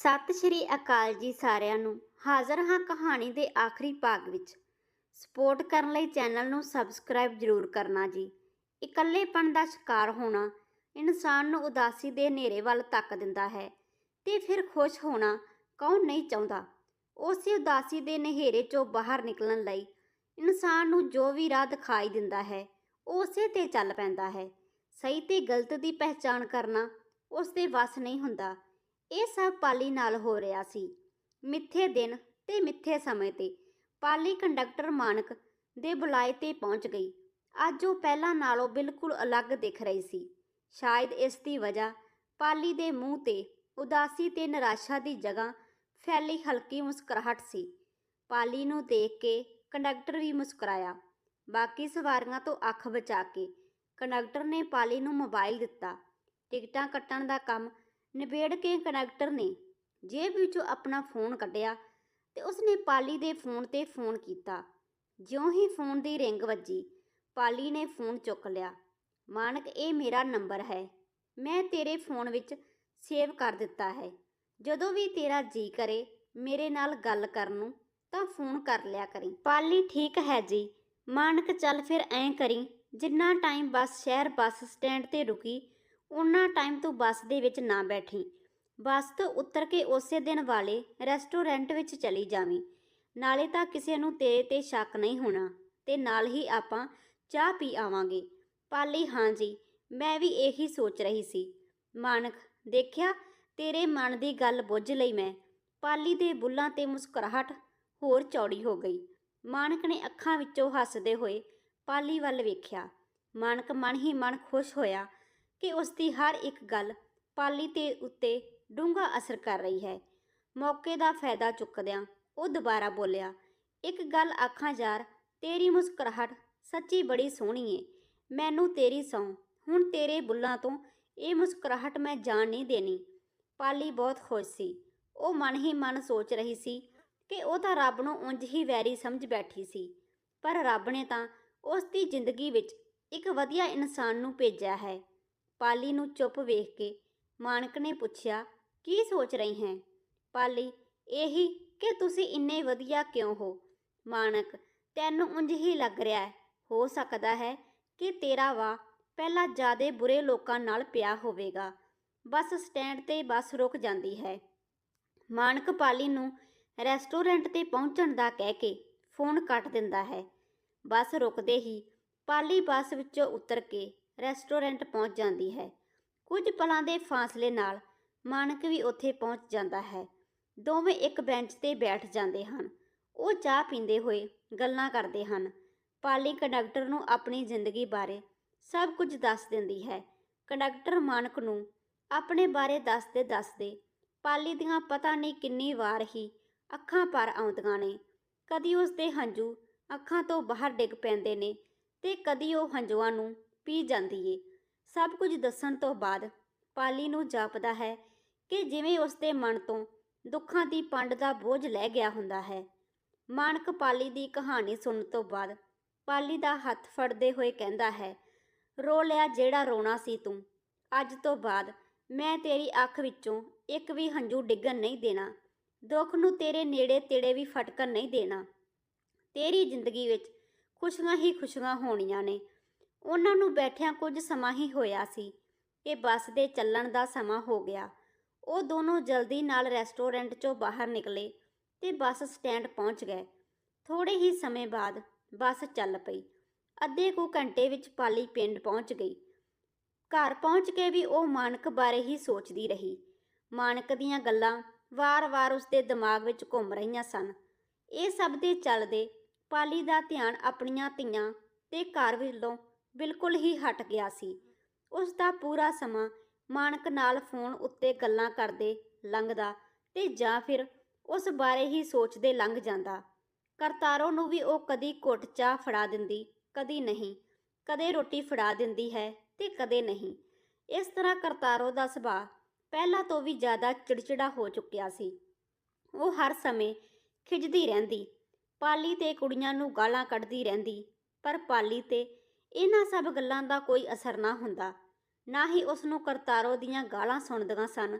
ਸਤਿ ਸ਼੍ਰੀ ਅਕਾਲ ਜੀ ਸਾਰਿਆਂ ਨੂੰ। ਹਾਜ਼ਰ ਹਾਂ ਕਹਾਣੀ ਦੇ ਆਖਰੀ ਭਾਗ ਵਿੱਚ। ਸਪੋਰਟ ਕਰਨ ਲਈ ਚੈਨਲ ਨੂੰ ਸਬਸਕ੍ਰਾਈਬ ਜ਼ਰੂਰ ਕਰਨਾ ਜੀ। ਇਕੱਲੇਪਣ ਦਾ ਸ਼ਿਕਾਰ ਹੋਣਾ ਇਨਸਾਨ ਨੂੰ ਉਦਾਸੀ ਦੇ ਹਨੇਰੇ ਵੱਲ ਤੱਕ ਦਿੰਦਾ ਹੈ ਤੇ ਫਿਰ ਖੁਸ਼ ਹੋਣਾ ਕੌਣ ਨਹੀਂ ਚਾਹੁੰਦਾ। ਉਸੇ ਉਦਾਸੀ ਦੇ ਹਨੇਰੇ ਚੋਂ ਬਾਹਰ ਨਿਕਲਣ ਲਈ ਇਨਸਾਨ ਨੂੰ ਜੋ ਵੀ ਰਾਹ ਦਿਖਾਈ ਦਿੰਦਾ ਹੈ ਉਹ ਉਸੇ ਤੇ ਚੱਲ ਪੈਂਦਾ ਹੈ। ਸਹੀ ਤੇ ਗਲਤ ਦੀ ਪਹਿਚਾਣ ਕਰਨਾ ਉਸ ਦੇ ਵੱਸ ਨਹੀਂ ਹੁੰਦਾ। ਇਹ ਸਭ ਪਾਲੀ ਨਾਲ ਹੋ ਰਿਹਾ ਸੀ। ਮਿੱਥੇ ਦਿਨ ਤੇ ਮਿੱਥੇ ਸਮੇਂ ਤੇ ਪਾਲੀ ਕੰਡਕਟਰ ਮਾਨਕ ਦੇ ਬੁਲਾਏ ਤੇ ਪਹੁੰਚ ਗਈ। ਅੱਜ ਉਹ ਪਹਿਲਾਂ ਨਾਲੋਂ ਬਿਲਕੁਲ ਅਲੱਗ ਦਿਖ ਰਹੀ ਸੀ। ਸ਼ਾਇਦ ਇਸ ਦੀ ਵਜ੍ਹਾ ਪਾਲੀ ਦੇ ਮੂੰਹ ਤੇ ਉਦਾਸੀ ਤੇ ਨਿਰਾਸ਼ਾ ਦੀ ਜਗ੍ਹਾ ਫੈਲੀ ਹਲਕੀ ਮੁਸਕਰਾਹਟ ਸੀ। ਪਾਲੀ ਨੂੰ ਦੇਖ ਕੇ ਕੰਡਕਟਰ ਵੀ ਮੁਸਕਰਾਇਆ। ਬਾਕੀ ਸਵਾਰੀਆਂ ਤੋਂ ਅੱਖ ਬਚਾ ਕੇ ਕੰਡਕਟਰ ਨੇ ਪਾਲੀ ਨੂੰ ਮੋਬਾਈਲ ਦਿੱਤਾ। ਟਿਕਟਾਂ ਕੱਟਣ ਦਾ ਕੰਮ ਨਿਬੇੜ ਕੇ ਕੰਡਕਟਰ ਨੇ ਜੇਬ ਵਿੱਚੋਂ ਆਪਣਾ ਫੋਨ ਕੱਢਿਆ ਤੇ ਉਸਨੇ ਪਾਲੀ ਦੇ ਫੋਨ ਤੇ ਫੋਨ ਕੀਤਾ। ਜਿਉਂ ਹੀ ਫੋਨ ਦੀ ਰਿੰਗ ਵੱਜੀ, ਪਾਲੀ ਨੇ ਫੋਨ ਚੁੱਕ ਲਿਆ। ਮਾਨਕ, ਇਹ ਮੇਰਾ ਨੰਬਰ ਹੈ। ਮੈਂ ਤੇਰੇ ਫੋਨ ਵਿੱਚ ਸੇਵ ਕਰ ਦਿੱਤਾ ਹੈ। ਜਦੋਂ ਵੀ ਤੇਰਾ ਜੀ ਕਰੇ ਮੇਰੇ ਨਾਲ ਗੱਲ ਕਰਨ ਨੂੰ, ਤਾਂ ਫੋਨ ਕਰ ਲਿਆ ਕਰੀ। ਪਾਲੀ, ਠੀਕ ਹੈ ਜੀ। ਮਾਨਕ, ਚੱਲ ਫਿਰ ਐਂ ਕਰੀ। ਜਿੰਨਾ ਟਾਈਮ ਬੱਸ, ਸ਼ਹਿਰ ਬੱਸ ਸਟੈਂਡ ਤੇ ਰੁਕੀ ਉਨਾ ਟਾਈਮ ਤੂੰ ਬੱਸ ਦੇ ਵਿੱਚ ਨਾ ਬੈਠੀ। ਬੱਸ ਤੋਂ ਉਤਰ ਕੇ ਉਸੇ ਦਿਨ ਵਾਲੇ ਰੈਸਟੋਰੈਂਟ ਵਿੱਚ ਚਲੀ ਜਾਵੀਂ। ਨਾਲੇ ਤਾਂ ਕਿਸੇ ਨੂੰ ਤੇਰੇ ਤੇ ਸ਼ੱਕ ਨਹੀਂ ਹੋਣਾ, ਤੇ ਨਾਲ ਹੀ ਆਪਾਂ ਚਾਹ ਪੀ ਆਵਾਂਗੇ। ਪਾਲੀ, ਹਾਂ ਜੀ, ਮੈਂ ਵੀ ਇਹੀ ਸੋਚ ਰਹੀ ਸੀ। ਮਾਨਕ ਦੇਖਿਆ? ਤੇਰੇ ਮਨ ਦੀ ਗੱਲ ਬੁੱਝ ਲਈ ਮੈਂ। ਪਾਲੀ ਦੇ ਬੁੱਲਾਂ ਤੇ ਮੁਸਕਰਾਹਟ ਹੋਰ ਚੌੜੀ ਹੋ ਗਈ। ਮਾਨਕ ਨੇ ਅੱਖਾਂ ਵਿੱਚੋਂ ਹੱਸਦੇ ਹੋਏ ਪਾਲੀ ਵੱਲ ਵੇਖਿਆ। ਮਾਨਕ ਮਨ ਹੀ ਮਨ ਖੁਸ਼ ਹੋਇਆ। ਕਿ ਉਸ ਦੀ ਹਰ ਇੱਕ ਗੱਲ ਪਾਲੀ ਤੇ ਉੱਤੇ ਡੂੰਘਾ ਅਸਰ ਕਰ ਰਹੀ ਹੈ। ਮੌਕੇ ਦਾ ਫਾਇਦਾ ਚੁੱਕਦਿਆਂ ਉਹ ਦੁਬਾਰਾ ਬੋਲਿਆ, ਇੱਕ ਗੱਲ ਆਖਾਂ ਯਾਰ, ਤੇਰੀ ਮੁਸਕਰਾਹਟ ਸੱਚੀ ਬੜੀ ਸੋਹਣੀ ਏ। ਮੈਨੂੰ ਤੇਰੀ ਸੌਂ ਹੁਣ ਤੇਰੇ ਬੁੱਲਾਂ ਤੋਂ ਇਹ ਮੁਸਕਰਾਹਟ ਮੈਂ ਜਾਣ ਨਹੀਂ ਦੇਣੀ। ਪਾਲੀ ਬਹੁਤ ਖੁਸ਼ ਸੀ। ਉਹ ਮਨ ਹੀ ਮਨ ਸੋਚ ਰਹੀ ਸੀ ਕਿ ਉਹ ਤਾਂ ਰੱਬ ਨੂੰ ਉਂਝ ਹੀ ਵੈਰੀ ਸਮਝ ਬੈਠੀ ਸੀ, ਪਰ ਰੱਬ ਨੇ ਤਾਂ ਉਸ ਦੀ ਜ਼ਿੰਦਗੀ ਵਿੱਚ ਇੱਕ ਵਧੀਆ ਇਨਸਾਨ ਨੂੰ ਭੇਜਿਆ ਹੈ। ਪਾਲੀ ਨੂੰ ਚੁੱਪ ਵੇਖ ਕੇ ਮਾਨਕ ਨੇ ਪੁੱਛਿਆ, ਕੀ ਸੋਚ ਰਹੀ ਹੈ? ਪਾਲੀ, ਇਹੀ ਕਿ ਤੁਸੀਂ ਇੰਨੇ ਵਧੀਆ ਕਿਉਂ ਹੋ? ਮਾਨਕ ਤੈਨੂੰ ਉਂਝ ਹੀ ਲੱਗ ਰਿਹਾ ਹੈ। ਹੋ ਸਕਦਾ ਹੈ ਕਿ ਤੇਰਾ ਵਾ ਪਹਿਲਾਂ ਜਿਆਦੇ ਬੁਰੇ ਲੋਕਾਂ ਨਾਲ ਪਿਆ ਹੋਵੇਗਾ। ਬੱਸ ਸਟੈਂਡ ਤੇ ਬੱਸ ਰੁਕ ਜਾਂਦੀ ਹੈ। ਮਾਨਕ ਪਾਲੀ ਨੂੰ ਰੈਸਟੋਰੈਂਟ ਤੇ ਪਹੁੰਚਣ ਦਾ ਕਹਿ ਕੇ ਫੋਨ ਕੱਟ ਦਿੰਦਾ ਹੈ। ਬੱਸ ਰੁਕਦੇ ਹੀ ਪਾਲੀ ਬੱਸ ਵਿੱਚੋਂ ਉਤਰ ਕੇ ਰੈਸਟੋਰੈਂਟ ਪਹੁੰਚ ਜਾਂਦੀ ਹੈ। ਕੁਝ ਪਲਾਂ ਦੇ ਫਾਸਲੇ ਨਾਲ ਮਾਨਕ ਵੀ ਉੱਥੇ ਪਹੁੰਚ ਜਾਂਦਾ ਹੈ। ਦੋਵੇਂ ਇੱਕ ਬੈਂਚ ਤੇ ਬੈਠ ਜਾਂਦੇ ਹਨ। ਉਹ ਚਾਹ ਪੀਂਦੇ ਹੋਏ ਗੱਲਾਂ ਕਰਦੇ ਹਨ। ਪਾਲੀ ਕੰਡਕਟਰ ਨੂੰ ਆਪਣੀ ਜ਼ਿੰਦਗੀ ਬਾਰੇ ਸਭ ਕੁਝ ਦੱਸ ਦਿੰਦੀ ਹੈ। ਕੰਡਕਟਰ ਮਾਨਕ ਨੂੰ ਆਪਣੇ ਬਾਰੇ ਦੱਸਦੇ ਦੱਸਦੇ ਪਾਲੀ ਦੀਆਂ ਪਤਾ ਨਹੀਂ ਕਿੰਨੀ ਵਾਰ ਹੀ ਅੱਖਾਂ ਪਰ ਆਉਂਦੀਆਂ ਨੇ। ਕਦੀ ਉਸ ਦੇ ਹੰਝੂ ਅੱਖਾਂ ਤੋਂ ਬਾਹਰ ਡਿੱਗ ਪੈਂਦੇ ਨੇ ਤੇ ਕਦੀ ਉਹ ਹੰਝੂਆਂ ਨੂੰ ਪੀ ਜਾਂਦੀ ਏ। ਸਭ ਕੁਝ ਦੱਸਣ ਤੋਂ ਬਾਅਦ ਪਾਲੀ ਨੂੰ ਜਾਪਦਾ ਹੈ ਕਿ ਜਿਵੇਂ ਉਸ ਦੇ ਮਨ ਤੋਂ ਦੁੱਖਾਂ ਦੀ ਪੰਡ ਦਾ ਬੋਝ ਲੈ ਗਿਆ ਹੁੰਦਾ ਹੈ। ਮਾਨਕ ਪਾਲੀ ਦੀ ਕਹਾਣੀ ਸੁਣਨ ਤੋਂ ਬਾਅਦ ਪਾਲੀ ਦਾ ਹੱਥ ਫੜਦੇ ਹੋਏ ਕਹਿੰਦਾ ਹੈ, ਰੋ ਲਿਆ ਜਿਹੜਾ ਰੋਣਾ ਸੀ ਤੂੰ। ਅੱਜ ਤੋਂ ਬਾਅਦ ਮੈਂ ਤੇਰੀ ਅੱਖ ਵਿੱਚੋਂ ਇੱਕ ਵੀ ਹੰਝੂ ਡਿੱਗਣ ਨਹੀਂ ਦੇਣਾ। ਦੁੱਖ ਨੂੰ ਤੇਰੇ ਨੇੜੇ ਤੇੜੇ ਵੀ ਫਟਕਣ ਨਹੀਂ ਦੇਣਾ। ਤੇਰੀ ਜ਼ਿੰਦਗੀ ਵਿੱਚ ਖੁਸ਼ੀਆਂ ਹੀ ਖੁਸ਼ੀਆਂ ਹੋਣੀਆਂ ਨੇ। ਉਹਨਾਂ ਨੂੰ ਬੈਠਿਆਂ ਕੁਝ ਸਮਾਂ ਹੀ ਹੋਇਆ ਸੀ। ਕਿ ਬੱਸ ਦੇ ਚੱਲਣ ਦਾ ਸਮਾਂ ਹੋ ਗਿਆ। ਉਹ ਦੋਨੋਂ ਜਲਦੀ ਨਾਲ ਰੈਸਟੋਰੈਂਟ 'ਚੋਂ ਬਾਹਰ ਨਿਕਲੇ ਤੇ ਬੱਸ ਸਟੈਂਡ ਪਹੁੰਚ ਗਏ। ਥੋੜੇ ਹੀ ਸਮੇਂ ਬਾਅਦ ਬੱਸ ਚੱਲ ਪਈ। ਅੱਧੇ ਕੁ ਘੰਟੇ ਵਿੱਚ ਪਾਲੀ ਪਿੰਡ ਪਹੁੰਚ ਗਈ। ਘਰ ਪਹੁੰਚ ਕੇ ਵੀ ਉਹ ਮਾਨਕ ਬਾਰੇ ਹੀ ਸੋਚਦੀ ਰਹੀ। ਮਾਨਕ ਦੀਆਂ ਗੱਲਾਂ ਵਾਰ-ਵਾਰ ਉਸਦੇ ਦਿਮਾਗ ਵਿੱਚ ਘੁੰਮ ਰਹੀਆਂ ਸਨ। ਇਹ ਸਭ ਦੇ ਚੱਲਦੇ ਪਾਲੀ ਦਾ ਧਿਆਨ ਆਪਣੀਆਂ ਧੀਆਂ ਤੇ ਘਰ ਵੱਲੋਂ ਬਿਲਕੁਲ ਹੀ ਹਟ ਗਿਆ ਸੀ। ਉਸ ਦਾ ਪੂਰਾ ਸਮਾਂ ਮਾਨਕ ਨਾਲ ਫੋਨ ਉੱਤੇ ਗੱਲਾਂ ਕਰਦੇ ਲੰਘਦਾ ਤੇ ਜਾਂ ਫਿਰ ਉਸ ਬਾਰੇ ਹੀ ਸੋਚਦੇ ਲੰਘ ਜਾਂਦਾ। ਕਰਤਾਰੋ ਨੂੰ ਵੀ ਉਹ ਕਦੀ ਘੁੱਟ ਚਾਹ ਫੜਾ ਦਿੰਦੀ, ਕਦੀ ਨਹੀਂ। ਕਦੇ ਰੋਟੀ ਫੜਾ ਦਿੰਦੀ ਹੈ ਤੇ ਕਦੇ ਨਹੀਂ। ਇਸ ਤਰ੍ਹਾਂ ਕਰਤਾਰੋ ਦਾ ਸੁਭਾਅ ਪਹਿਲਾਂ ਤੋਂ ਵੀ ਜ਼ਿਆਦਾ ਚਿੜਚਿੜਾ ਹੋ ਚੁੱਕਿਆ ਸੀ। ਉਹ ਹਰ ਸਮੇਂ ਖਿਜਦੀ ਰਹਿੰਦੀ, ਪਾਲੀ ਤੇ ਕੁੜੀਆਂ ਨੂੰ ਗਾਲਾਂ ਕੱਢਦੀ ਰਹਿੰਦੀ, ਪਰ ਪਾਲੀ ਤੇ ਇਹਨਾਂ ਸਭ ਗੱਲਾਂ ਦਾ ਕੋਈ ਅਸਰ ਨਾ ਹੁੰਦਾ। ਨਾ ਹੀ ਉਸ ਨੂੰ ਕਰਤਾਰੋ ਦੀਆਂ ਗਾਲਾਂ ਸੁਣਦੀਆਂ ਸਨ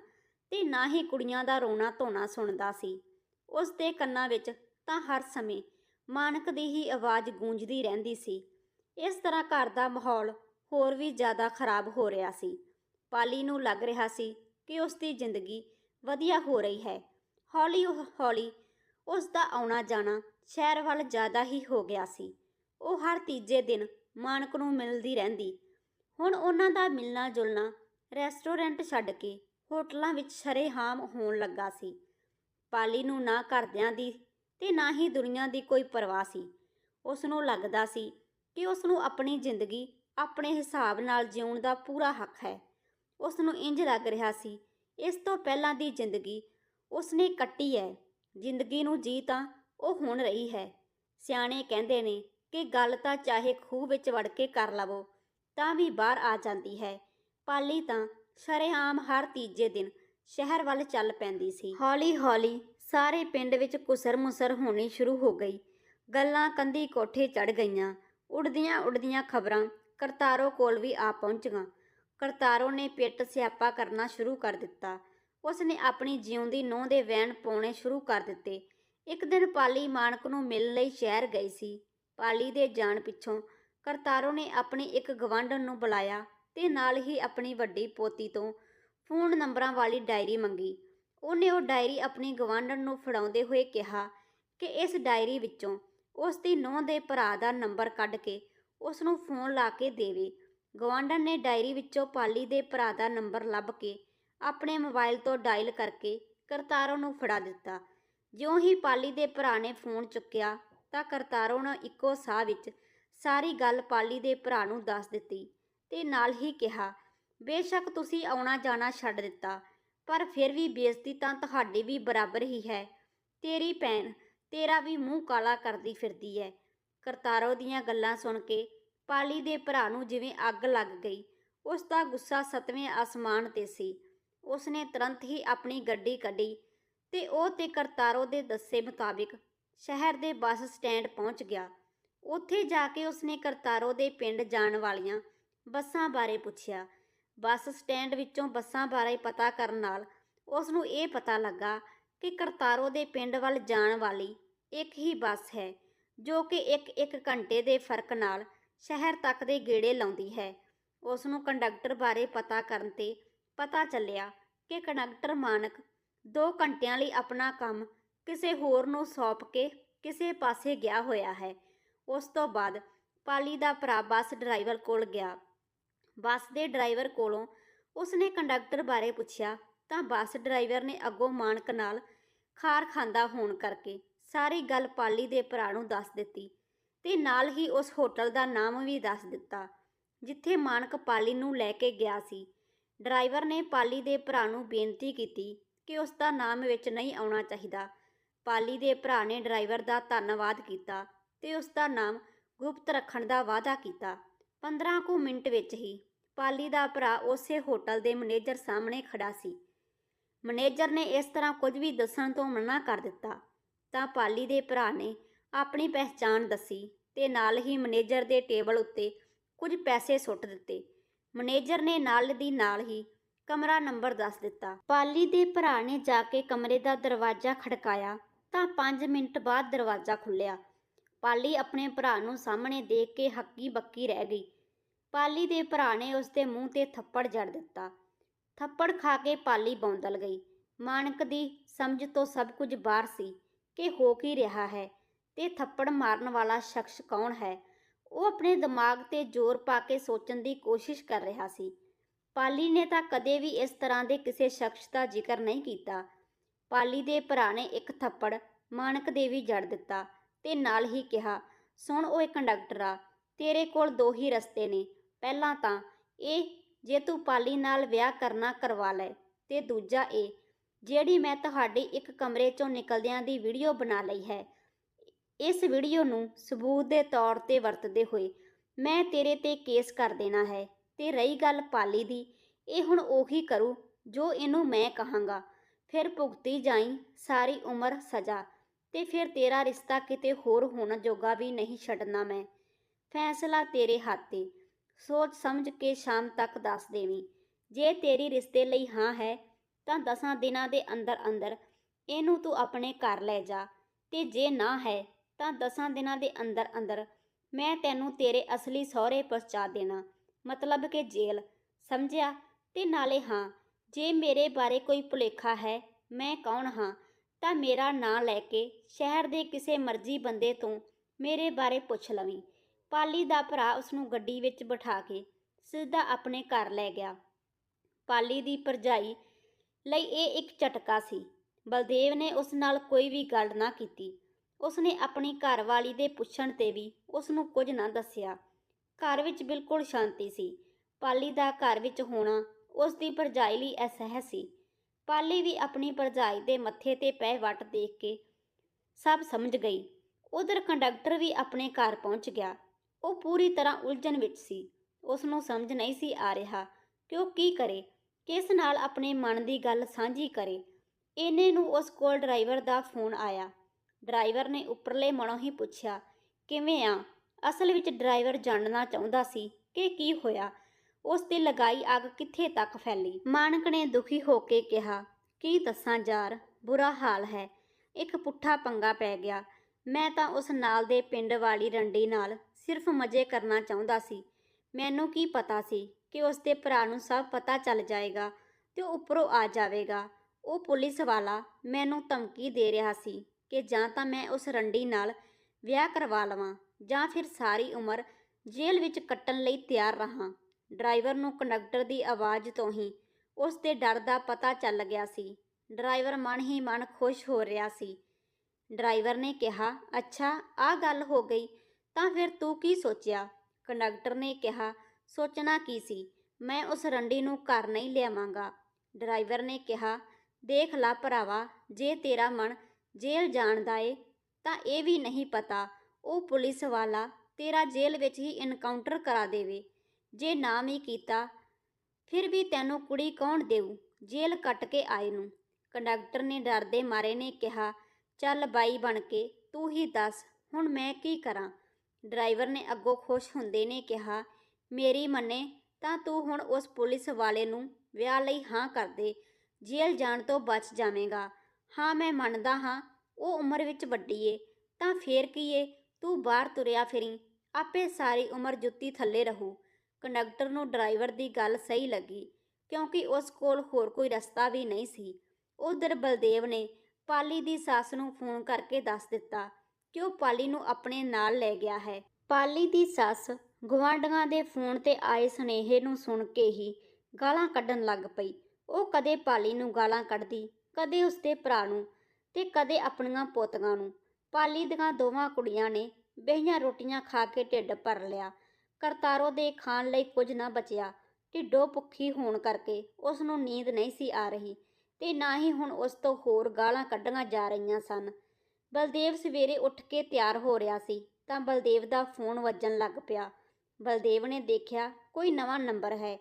ਤੇ ਨਾ ਹੀ ਕੁੜੀਆਂ ਦਾ ਰੋਣਾ ਧੋਣਾ ਸੁਣਦਾ ਸੀ। ਉਸ ਦੇ ਕੰਨਾਂ ਵਿੱਚ ਤਾਂ ਹਰ ਸਮੇਂ ਮਾਨਕ ਦੀ ਹੀ ਆਵਾਜ਼ ਗੂੰਜਦੀ ਰਹਿੰਦੀ ਸੀ। ਇਸ ਤਰ੍ਹਾਂ ਘਰ ਦਾ ਮਾਹੌਲ ਹੋਰ ਵੀ ਜ਼ਿਆਦਾ ਖਰਾਬ ਹੋ ਰਿਹਾ ਸੀ। ਪਾਲੀ ਨੂੰ ਲੱਗ ਰਿਹਾ ਸੀ ਕਿ ਉਸ ਦੀ ਜ਼ਿੰਦਗੀ ਵਧੀਆ ਹੋ ਰਹੀ ਹੈ। ਹੌਲੀ ਹੌਲੀ ਉਸ ਦਾ ਆਉਣਾ ਜਾਣਾ ਸ਼ਹਿਰ ਵੱਲ ਜ਼ਿਆਦਾ ਹੀ ਹੋ ਗਿਆ ਸੀ। ਉਹ ਹਰ ਤੀਜੇ ਦਿਨ ਮਾਨਕ ਨੂੰ ਮਿਲਦੀ ਰਹਿੰਦੀ। ਹੁਣ ਉਹਨਾਂ ਦਾ ਮਿਲਣਾ ਜੁਲਣਾ ਰੈਸਟੋਰੈਂਟ ਛੱਡ ਕੇ ਹੋਟਲਾਂ ਵਿੱਚ ਸਰੇਹਾਮ ਹੋਣ ਲੱਗਾ ਸੀ। ਪਾਲੀ ਨੂੰ ਨਾ ਘਰਦਿਆਂ ਦੀ ਤੇ ਨਾ ਹੀ ਦੁਨੀਆ ਦੀ ਕੋਈ ਪਰਵਾਹ ਸੀ। ਉਸ ਨੂੰ ਲੱਗਦਾ ਸੀ ਕਿ ਉਸ ਨੂੰ ਆਪਣੀ ਜ਼ਿੰਦਗੀ ਆਪਣੇ ਹਿਸਾਬ ਨਾਲ ਜਿਉਣ ਦਾ ਪੂਰਾ ਹੱਕ ਹੈ। ਉਸ ਨੂੰ ਇੰਜ ਲੱਗ ਰਿਹਾ ਸੀ, ਇਸ ਤੋਂ ਪਹਿਲਾਂ ਦੀ ਜ਼ਿੰਦਗੀ ਉਸ ਨੇ ਕੱਟੀ ਹੈ। ਜ਼ਿੰਦਗੀ ਨੂੰ ਜੀ ਤਾਂ ਉਹ ਹੁਣ ਰਹੀ ਹੈ। ਸਿਆਣੇ ਕਹਿੰਦੇ ਨੇ ਕਿ ਗੱਲ ਤਾਂ ਚਾਹੇ ਖੂਹ ਵਿੱਚ ਵੜ ਕੇ ਕਰ ਲਵੋ, ਤਾਂ ਵੀ ਬਾਹਰ ਆ ਜਾਂਦੀ ਹੈ। ਪਾਲੀ ਤਾਂ ਸ਼ਰੇਆਮ ਹਰ ਤੀਜੇ ਦਿਨ ਸ਼ਹਿਰ ਵੱਲ ਚੱਲ ਪੈਂਦੀ ਸੀ। ਹੌਲੀ-ਹੌਲੀ ਸਾਰੇ ਪਿੰਡ ਵਿੱਚ ਕੁਸਰ-ਮੁਸਰ ਹੋਣੀ ਸ਼ੁਰੂ ਹੋ ਗਈ। ਗੱਲਾਂ ਕੰਧੀ ਕੋਠੇ ਚੜ ਗਈਆਂ। ਉੜਦੀਆਂ ਉੜਦੀਆਂ ਖਬਰਾਂ ਕਰਤਾਰੋ ਕੋਲ ਵੀ ਆ ਪਹੁੰਚੀਆਂ। ਕਰਤਾਰੋ ਨੇ ਪਿੱਟ ਸਿਆਪਾ ਕਰਨਾ ਸ਼ੁਰੂ ਕਰ ਦਿੱਤਾ। ਉਸ ਨੇ ਆਪਣੀ ਜਿਉਂਦੀ ਨੂੰਹ ਦੇ ਵੈਣ ਪਾਉਣੇ ਸ਼ੁਰੂ ਕਰ ਦਿੱਤੇ। ਇੱਕ ਦਿਨ ਪਾਲੀ ਮਾਨਕ ਨੂੰ ਮਿਲਣ ਲਈ ਸ਼ਹਿਰ ਗਈ ਸੀ। ਪਾਲੀ ਦੇ ਜਾਣ ਪਿੱਛੋਂ ਕਰਤਾਰੋ ਨੇ ਆਪਣੀ ਇੱਕ ਗਵਾਂਢਣ ਨੂੰ ਬੁਲਾਇਆ ਤੇ ਨਾਲ ਹੀ ਆਪਣੀ ਵੱਡੀ ਪੋਤੀ ਤੋਂ ਫੋਨ ਨੰਬਰਾਂ ਵਾਲੀ ਡਾਇਰੀ ਮੰਗੀ। ਉਹਨੇ ਉਹ ਡਾਇਰੀ ਆਪਣੀ ਗਵਾਂਢਣ ਨੂੰ ਫੜਾਉਂਦੇ ਹੋਏ ਕਿਹਾ ਕਿ ਇਸ ਡਾਇਰੀ ਵਿੱਚੋਂ ਉਸ ਦੀ ਨੂੰਹ ਦੇ ਭਰਾ ਦਾ ਨੰਬਰ ਕੱਢ ਕੇ ਉਸ ਨੂੰ ਫੋਨ ਲਾ ਕੇ ਦੇਵੇ। ਗਵਾਂਢਣ ਨੇ ਡਾਇਰੀ ਵਿੱਚੋਂ ਪਾਲੀ ਦੇ ਭਰਾ ਦਾ ਨੰਬਰ ਲੱਭ ਕੇ ਆਪਣੇ ਮੋਬਾਈਲ ਤੋਂ ਡਾਇਲ ਕਰਕੇ ਕਰਤਾਰੋ ਨੂੰ ਫੜਾ ਦਿੱਤਾ। ਜਿਉਂ ਹੀ ਪਾਲੀ ਦੇ ਭਰਾ ਨੇ ਫੋਨ ਚੁੱਕਿਆ ਤਾਂ ਕਰਤਾਰੋ ਨੇ ਇੱਕੋ ਸਾਹ ਵਿੱਚ ਸਾਰੀ ਗੱਲ ਪਾਲੀ ਦੇ ਭਰਾ ਨੂੰ ਦੱਸ ਦਿੱਤੀ ਤੇ ਨਾਲ ਹੀ ਕਿਹਾ, ਬੇਸ਼ੱਕ ਤੁਸੀਂ ਆਉਣਾ ਜਾਣਾ ਛੱਡ ਦਿੱਤਾ, ਪਰ ਫਿਰ ਵੀ ਬੇਇੱਜ਼ਤੀ ਤਾਂ ਤੁਹਾਡੀ ਵੀ ਬਰਾਬਰ ਹੀ ਹੈ। ਤੇਰੀ ਭੈਣ ਤੇਰਾ ਵੀ ਮੂੰਹ ਕਾਲਾ ਕਰਦੀ ਫਿਰਦੀ ਹੈ। ਕਰਤਾਰੋ ਦੀਆਂ ਗੱਲਾਂ ਸੁਣ ਕੇ ਪਾਲੀ ਦੇ ਭਰਾ ਨੂੰ ਜਿਵੇਂ ਅੱਗ ਲੱਗ ਗਈ, ਉਸ ਦਾ ਗੁੱਸਾ ਸਤਵੇਂ ਆਸਮਾਨ ਤੇ ਸੀ। ਉਸ ਨੇ ਤੁਰੰਤ ਹੀ ਆਪਣੀ ਗੱਡੀ ਕੱਢੀ ਤੇ ਉਹ ਤੇ ਕਰਤਾਰੋ ਦੇ ਦੱਸੇ ਮੁਤਾਬਿਕ ਸ਼ਹਿਰ ਦੇ ਬੱਸ ਸਟੈਂਡ ਪਹੁੰਚ ਗਿਆ। ਉੱਥੇ ਜਾ ਕੇ ਉਸਨੇ ਕਰਤਾਰੋ ਦੇ ਪਿੰਡ ਜਾਣ ਵਾਲੀਆਂ ਬੱਸਾਂ ਬਾਰੇ ਪੁੱਛਿਆ। ਬੱਸ ਸਟੈਂਡ ਵਿੱਚੋਂ ਬੱਸਾਂ ਬਾਰੇ ਪਤਾ ਕਰਨ ਨਾਲ ਉਸ ਨੂੰ ਇਹ ਪਤਾ ਲੱਗਾ ਕਿ ਕਰਤਾਰੋ ਦੇ ਪਿੰਡ ਵੱਲ ਜਾਣ ਵਾਲੀ ਇੱਕ ਹੀ ਬੱਸ ਹੈ, ਜੋ ਕਿ ਇੱਕ ਇੱਕ ਘੰਟੇ ਦੇ ਫ਼ਰਕ ਨਾਲ ਸ਼ਹਿਰ ਤੱਕ ਦੇ ਗੇੜੇ ਲਾਉਂਦੀ ਹੈ। ਉਸ ਨੂੰ ਕੰਡਕਟਰ ਬਾਰੇ ਪਤਾ ਕਰਨ ਤੇ ਪਤਾ ਚੱਲਿਆ ਕਿ ਕੰਡਕਟਰ ਮਾਨਕ 2 ਘੰਟਿਆਂ ਲਈ ਆਪਣਾ ਕੰਮ ਕਿਸੇ ਹੋਰ ਨੂੰ ਸੌਂਪ ਕੇ ਕਿਸੇ ਪਾਸੇ ਗਿਆ ਹੋਇਆ ਹੈ। ਉਸ ਤੋਂ ਬਾਅਦ ਪਾਲੀ ਦਾ ਭਰਾ ਬੱਸ ਡਰਾਈਵਰ ਕੋਲ ਗਿਆ। ਬੱਸ ਦੇ ਡਰਾਈਵਰ ਕੋਲੋਂ ਉਸਨੇ ਕੰਡਕਟਰ ਬਾਰੇ ਪੁੱਛਿਆ, ਤਾਂ ਬੱਸ ਡਰਾਈਵਰ ਨੇ ਅੱਗੋਂ ਮਾਨਕ ਨਾਲ ਖਾਰ ਖਾਂਦਾ ਹੋਣ ਕਰਕੇ ਸਾਰੀ ਗੱਲ ਪਾਲੀ ਦੇ ਭਰਾ ਨੂੰ ਦੱਸ ਦਿੱਤੀ ਤੇ ਨਾਲ ਹੀ ਉਸ ਹੋਟਲ ਦਾ ਨਾਮ ਵੀ ਦੱਸ ਦਿੱਤਾ, ਜਿੱਥੇ ਮਾਨਕ ਪਾਲੀ ਨੂੰ ਲੈ ਕੇ ਗਿਆ ਸੀ। ਡਰਾਈਵਰ ਨੇ ਪਾਲੀ ਦੇ ਭਰਾ ਨੂੰ ਬੇਨਤੀ ਕੀਤੀ ਕਿ ਉਸ ਦਾ ਨਾਮ ਵਿੱਚ ਨਹੀਂ ਆਉਣਾ ਚਾਹੀਦਾ। ਪਾਲੀ ਦੇ ਭਰਾ ਨੇ ਡਰਾਈਵਰ ਦਾ ਧੰਨਵਾਦ ਕੀਤਾ ਤੇ ਉਸ ਦਾ ਨਾਮ ਗੁਪਤ ਰੱਖਣ ਦਾ ਵਾਅਦਾ ਕੀਤਾ। 15 ਕੁ ਮਿੰਟ ਵਿੱਚ ਹੀ ਪਾਲੀ ਦਾ ਭਰਾ ਉਸੇ ਹੋਟਲ ਦੇ ਮੈਨੇਜਰ ਸਾਹਮਣੇ ਖੜਾ ਸੀ। ਮੈਨੇਜਰ ਨੇ ਇਸ ਤਰ੍ਹਾਂ ਕੁਝ ਵੀ ਦੱਸਣ ਤੋਂ ਮਨਾ ਕਰ ਦਿੱਤਾ ਤਾਂ ਪਾਲੀ ਦੇ ਭਰਾ ਨੇ ਆਪਣੀ ਪਹਿਚਾਣ ਦੱਸੀ ਤੇ ਨਾਲ ਹੀ ਮੈਨੇਜਰ ਦੇ ਟੇਬਲ ਉੱਤੇ ਕੁਝ ਪੈਸੇ ਸੁੱਟ ਦਿੱਤੇ। ਮੈਨੇਜਰ ਨੇ ਨਾਲ ਦੀ ਨਾਲ ਹੀ ਕਮਰਾ ਨੰਬਰ ਦੱਸ ਦਿੱਤਾ। ਪਾਲੀ ਦੇ ਭਰਾ ਨੇ ਜਾ ਕੇ ਕਮਰੇ ਦਾ ਦਰਵਾਜ਼ਾ ਖੜਕਾਇਆ ਤਾਂ 5 ਮਿੰਟ ਬਾਅਦ ਦਰਵਾਜ਼ਾ ਖੁੱਲ੍ਹਿਆ। ਪਾਲੀ ਆਪਣੇ ਭਰਾ ਨੂੰ ਸਾਹਮਣੇ ਦੇਖ ਕੇ ਹੱਕੀ ਬੱਕੀ ਰਹਿ ਗਈ। ਪਾਲੀ ਦੇ ਭਰਾ ਨੇ ਉਸ ਦੇ ਮੂੰਹ ਤੇ ਥੱਪੜ ਜੜ ਦਿੱਤਾ। ਥੱਪੜ ਖਾ ਕੇ ਪਾਲੀ ਬੌਂਦਲ ਗਈ। ਮਾਨਕ ਦੀ ਸਮਝ ਤੋਂ ਸਭ ਕੁਝ ਬਾਹਰ ਸੀ ਕਿ ਹੋ ਕੀ ਰਿਹਾ ਹੈ ਤੇ ਥੱਪੜ ਮਾਰਨ ਵਾਲਾ ਸ਼ਖਸ ਕੌਣ ਹੈ। ਉਹ ਆਪਣੇ ਦਿਮਾਗ ਤੇ ਜ਼ੋਰ ਪਾ ਕੇ ਸੋਚਣ ਦੀ ਕੋਸ਼ਿਸ਼ ਕਰ ਰਿਹਾ ਸੀ। ਪਾਲੀ ਨੇ ਤਾਂ ਕਦੇ ਵੀ ਇਸ ਤਰ੍ਹਾਂ ਦੇ ਕਿਸੇ ਸ਼ਖਸ ਦਾ ਜ਼ਿਕਰ ਨਹੀਂ ਕੀਤਾ। ਪਾਲੀ ਦੇ ਭਰਾ ਨੇ ਇੱਕ ਥੱਪੜ ਮਾਨਕ ਦੇ ਵੀ ਜੜ ਦਿੱਤਾ ਤੇ ਨਾਲ ਹੀ ਕਿਹਾ, ਸੁਣ ਓਏ ਕੰਡਕਟਰਾ, ਤੇਰੇ ਕੋਲ ਦੋ ਹੀ ਰਸਤੇ ਨੇ। ਪਹਿਲਾਂ ਤਾਂ ਇਹ ਜੇ ਤੂੰ ਪਾਲੀ ਨਾਲ ਵਿਆਹ ਕਰਨਾ ਕਰਵਾ ਲੈ ਤੇ ਦੂਜਾ ਇਹ, ਜਿਹੜੀ ਮੈਂ ਤੁਹਾਡੀ ਇੱਕ ਕਮਰੇ ਚੋਂ ਨਿਕਲਦਿਆਂ ਦੀ ਵੀਡੀਓ ਬਣਾ ਲਈ ਹੈ। ਇਸ ਵੀਡੀਓ ਨੂੰ ਸਬੂਤ ਦੇ ਤੌਰ ਤੇ ਵਰਤਦੇ ਹੋਏ ਮੈਂ ਤੇਰੇ ਤੇ ਕੇਸ ਕਰ ਦੇਣਾ ਹੈ ਤੇ ਰਹੀ ਗੱਲ ਪਾਲੀ ਦੀ, ਇਹ ਹੁਣ ਉਹੀ ਕਰੂ ਜੋ ਇਹਨੂੰ ਮੈਂ ਕਹਾਂਗਾ। ਫਿਰ ਭੁਗਤੀ ਜਾਈ, ਸਾਰੀ ਉਮਰ ਸਜ਼ਾ। ਤੇ ਫਿਰ ਤੇਰਾ ਰਿਸ਼ਤਾ ਕਿਤੇ ਹੋਰ ਹੋਣ ਜੋਗਾ ਵੀ ਨਹੀਂ ਛੱਡਣਾ ਮੈਂ। ਫੈਸਲਾ ਤੇਰੇ ਹੱਥ 'ਤੇ ਸੋਚ ਸਮਝ ਕੇ ਸ਼ਾਮ ਤੱਕ ਦੱਸ ਦੇਵੀਂ। ਜੇ ਤੇਰੀ ਰਿਸ਼ਤੇ ਲਈ ਹਾਂ ਹੈ, ਤਾਂ ਦਸਾਂ ਦਿਨਾਂ ਦੇ ਅੰਦਰ ਅੰਦਰ ਇਹਨੂੰ ਤੂੰ ਆਪਣੇ ਘਰ ਲੈ ਜਾ। ਤੇ ਜੇ ਨਾ ਹੈ, ਤਾਂ ਦਸਾਂ ਦਿਨਾਂ ਦੇ ਅੰਦਰ ਅੰਦਰ ਮੈਂ ਤੈਨੂੰ ਤੇਰੇ ਅਸਲੀ ਸਹੁਰੇ ਪਹੁੰਚਾ ਦੇਣਾ। ਮਤਲਬ ਕਿ ਜੇਲ੍ਹ। ਸਮਝਿਆ? ਤੇ ਨਾਲੇ ਹਾਂ ਜੇ ਮੇਰੇ ਬਾਰੇ ਕੋਈ ਭੁਲੇਖਾ ਹੈ, ਮੈਂ ਕੌਣ ਹਾਂ? ਤਾਂ ਮੇਰਾ ਨਾਂ ਲੈ ਕੇ ਸ਼ਹਿਰ ਦੇ ਕਿਸੇ ਮਰਜ਼ੀ ਬੰਦੇ ਤੋਂ ਮੇਰੇ ਬਾਰੇ ਪੁੱਛ ਲਵੀਂ। ਪਾਲੀ ਦਾ ਭਰਾ ਉਸ ਨੂੰ ਗੱਡੀ ਵਿੱਚ ਬਿਠਾ ਕੇ ਸਿੱਧਾ ਆਪਣੇ ਘਰ ਲੈ ਗਿਆ। ਪਾਲੀ ਦੀ ਭਰਜਾਈ ਲਈ ਇਹ ਇੱਕ ਝਟਕਾ ਸੀ। ਬਲਦੇਵ ਨੇ ਉਸ ਨਾਲ ਕੋਈ ਵੀ ਗੱਲ ਨਾ ਕੀਤੀ। ਉਸ ਨੇ ਆਪਣੀ ਘਰਵਾਲੀ ਦੇ ਪੁੱਛਣ ਤੇ ਵੀ ਉਸ ਨੂੰ ਕੁਝ ਨਾ ਦੱਸਿਆ। ਘਰ ਵਿੱਚ ਬਿਲਕੁਲ ਸ਼ਾਂਤੀ ਸੀ। ਪਾਲੀ ਦਾ ਘਰ ਵਿੱਚ ਹੋਣਾ ਉਸ ਦੀ ਭਰਜਾਈ ਲਈ ਅਸਹਿ ਸੀ। ਪਾਲੀ ਵੀ ਆਪਣੀ ਭਰਜਾਈ ਦੇ ਮੱਥੇ ਤੇ ਪੈ ਵੱਟ ਦੇਖ ਕੇ ਸਭ ਸਮਝ ਗਈ। ਉਧਰ ਕੰਡਕਟਰ ਵੀ ਆਪਣੇ ਘਰ ਪਹੁੰਚ ਗਿਆ। ਉਹ ਪੂਰੀ ਤਰ੍ਹਾਂ ਉਲਝਣ ਵਿੱਚ ਸੀ। ਉਸ ਨੂੰ ਸਮਝ ਨਹੀਂ ਸੀ ਆ ਰਿਹਾ ਕਿ ਉਹ ਕੀ ਕਰੇ, ਕਿਸ ਨਾਲ ਆਪਣੇ ਮਨ ਦੀ ਗੱਲ ਸਾਂਝੀ ਕਰੇ। ਇਹਨੇ ਨੂੰ ਉਸ ਕੋਲ ਡਰਾਈਵਰ ਦਾ ਫੋਨ ਆਇਆ। ਡਰਾਈਵਰ ਨੇ ਉੱਪਰਲੇ ਮਨੋਂ ਹੀ ਪੁੱਛਿਆ, ਕਿਵੇਂ ਆ? ਅਸਲ ਵਿੱਚ ਡਰਾਈਵਰ ਜਾਣਨਾ ਚਾਹੁੰਦਾ ਸੀ ਕਿ ਕੀ ਹੋਇਆ? ਉਸ ਤੇ ਲਗਾਈ ਅੱਗ ਕਿੱਥੇ ਤੱਕ ਫੈਲੀ? ਮਾਨਕ ਨੇ ਦੁਖੀ ਹੋ ਕੇ ਕਿਹਾ, ਕੀ ਦੱਸਾਂ ਯਾਰ, ਬੁਰਾ ਹਾਲ ਹੈ। ਇੱਕ ਪੁੱਠਾ ਪੰਗਾ ਪੈ ਗਿਆ। ਮੈਂ ਤਾਂ ਉਸ ਨਾਲ ਦੇ ਪਿੰਡ ਵਾਲੀ ਰੰਡੀ ਨਾਲ ਸਿਰਫ ਮਜ਼ੇ ਕਰਨਾ ਚਾਹੁੰਦਾ ਸੀ। ਮੈਨੂੰ ਕੀ ਪਤਾ ਸੀ ਕਿ ਉਸ ਦੇ ਭਰਾ ਨੂੰ ਸਭ ਪਤਾ ਚੱਲ ਜਾਏਗਾ ਤੇ ਉਹ ਉੱਪਰੋਂ ਆ ਜਾਵੇਗਾ। ਉਹ ਪੁਲਿਸ ਵਾਲਾ ਮੈਨੂੰ ਧਮਕੀ ਦੇ ਰਿਹਾ ਸੀ ਕਿ ਜਾਂ ਤਾਂ ਮੈਂ ਉਸ ਰੰਡੀ ਨਾਲ ਵਿਆਹ ਕਰਵਾ ਲਵਾਂ ਜਾਂ ਫਿਰ ਸਾਰੀ ਉਮਰ ਜੇਲ੍ਹ ਵਿੱਚ ਕੱਟਣ ਲਈ ਤਿਆਰ ਰਹਾਂ। ਡਰਾਈਵਰ ਨੂੰ ਕੰਡਕਟਰ ਦੀ ਆਵਾਜ਼ ਤੋਂ ਹੀ ਉਸ ਦੇ ਡਰ ਦਾ ਪਤਾ ਚੱਲ ਗਿਆ ਸੀ। ਡਰਾਈਵਰ ਮਨ ਹੀ ਮਨ ਖੁਸ਼ ਹੋ ਰਿਹਾ ਸੀ। ਡਰਾਈਵਰ ਨੇ ਕਿਹਾ, ਅੱਛਾ ਆ ਗੱਲ ਹੋ ਗਈ, ਤਾਂ ਫਿਰ ਤੂੰ ਕੀ ਸੋਚਿਆ? ਕੰਡਕਟਰ ਨੇ ਕਿਹਾ, ਸੋਚਣਾ ਕੀ ਸੀ? ਮੈਂ ਉਸ ਰੰਡੀ ਨੂੰ ਘਰ ਨਹੀਂ ਲਿਆਵਾਂਗਾ। ਡਰਾਈਵਰ ਨੇ ਕਿਹਾ, ਦੇਖ ਲਾ ਭਰਾਵਾ, ਜੇ ਤੇਰਾ ਮਨ ਜੇਲ੍ਹ ਜਾਣ ਦਾ ਏ, ਤਾਂ ਇਹ ਵੀ ਨਹੀਂ ਪਤਾ, ਉਹ ਪੁਲਿਸ ਵਾਲਾ ਤੇਰਾ ਜੇਲ੍ਹ ਵਿੱਚ ਹੀ ਇਨਕਾਊਂਟਰ ਕਰਾ ਦੇਵੇ। ਜੇ ਨਾ ਵੀ ਕੀਤਾ, ਫਿਰ ਵੀ ਤੈਨੂੰ ਕੁੜੀ ਕੌਣ ਦੇਊ? ਜੇਲ੍ਹ ਕੱਟ ਕੇ ਆਏ ਨੂੰ। ਕੰਡਕਟਰ ਨੇ ਡਰਦੇ ਮਾਰੇ ਨੇ ਕਿਹਾ, ਚੱਲ ਬਾਈ ਬਣ ਕੇ, ਤੂੰ ਹੀ ਦੱਸ, ਹੁਣ ਮੈਂ ਕੀ ਕਰਾਂ? ਡਰਾਈਵਰ ਨੇ ਅੱਗੋਂ ਖੁਸ਼ ਹੁੰਦੇ ਨੇ ਕਿਹਾ, ਮੇਰੀ ਮੰਨੇ, ਤਾਂ ਤੂੰ ਹੁਣ ਉਸ ਪੁਲਿਸ ਵਾਲੇ ਨੂੰ ਵਿਆਹ ਲਈ ਹਾਂ ਕਰ ਦੇ। ਜੇਲ੍ਹ ਜਾਣ ਤੋਂ ਬਚ ਜਾਵੇਂਗਾ। ਹਾਂ, ਮੈਂ ਮੰਨਦਾ ਹਾਂ, ਉਹ ਉਮਰ ਵਿੱਚ ਵੱਡੀ ਏ। ਤਾਂ ਫੇਰ ਕੀ ਏ? ਤੂੰ ਬਾਹਰ ਤੁਰਿਆ ਫਿਰੀ, ਆਪੇ ਸਾਰੀ ਉਮਰ ਜੁੱਤੀ ਥੱਲੇ ਰਹੂ। ਕੰਡਕਟਰ ਨੂੰ ਡਰਾਈਵਰ ਦੀ ਗੱਲ ਸਹੀ ਲੱਗੀ, ਕਿਉਂਕਿ ਉਸ ਕੋਲ ਹੋਰ ਕੋਈ ਰਸਤਾ ਵੀ ਨਹੀਂ ਸੀ। ਉਧਰ ਬਲਦੇਵ ਨੇ ਪਾਲੀ ਦੀ ਸੱਸ ਨੂੰ ਫੋਨ ਕਰਕੇ ਦੱਸ ਦਿੱਤਾ ਕਿ ਉਹ ਪਾਲੀ ਨੂੰ ਆਪਣੇ ਨਾਲ ਲੈ ਗਿਆ ਹੈ। ਪਾਲੀ ਦੀ ਸੱਸ ਗੁਆਂਢੀਆਂ ਦੇ ਫੋਨ ਤੇ ਆਏ ਸੁਨੇਹੇ ਨੂੰ ਸੁਣ ਕੇ ਹੀ ਗਾਲਾਂ ਕੱਢਣ ਲੱਗ ਪਈ। ਉਹ ਕਦੇ ਪਾਲੀ ਨੂੰ ਗਾਲਾਂ ਕੱਢਦੀ, ਕਦੇ ਉਸਦੇ ਭਰਾ ਨੂੰ ਤੇ ਕਦੇ ਆਪਣੀਆਂ ਪੋਤੀਆਂ ਨੂੰ। ਪਾਲੀ ਦੀਆਂ ਦੋਵਾਂ ਕੁੜੀਆਂ ਨੇ ਬਹੀਆਂ ਰੋਟੀਆਂ ਖਾ ਕੇ ਢਿੱਡ ਭਰ ਲਿਆ। ਕਰਤਾਰੋ ਦੇ ਖਾਣ ਲਈ ਕੁਝ ਨਾ ਬਚਿਆ। ਢਿੱਡੋ ਭੁੱਖੀ ਹੋਣ ਕਰਕੇ ਉਸ ਨੂੰ ਨੀਂਦ ਨਹੀਂ ਸੀ ਆ ਰਹੀ ਤੇ ਨਾ ਹੀ ਹੁਣ ਉਸ ਤੋਂ ਹੋਰ ਗਾਲਾਂ ਕੱਢੀਆਂ ਜਾ ਰਹੀਆਂ ਸਨ। ਬਲਦੇਵ ਸਵੇਰੇ ਉੱਠ ਕੇ ਤਿਆਰ ਹੋ ਰਿਹਾ ਸੀ ਤਾਂ ਬਲਦੇਵ ਦਾ ਫੋਨ ਵੱਜਣ ਲੱਗ ਪਿਆ। ਬਲਦੇਵ ਨੇ ਦੇਖਿਆ ਕੋਈ ਨਵਾਂ ਨੰਬਰ ਹੈ।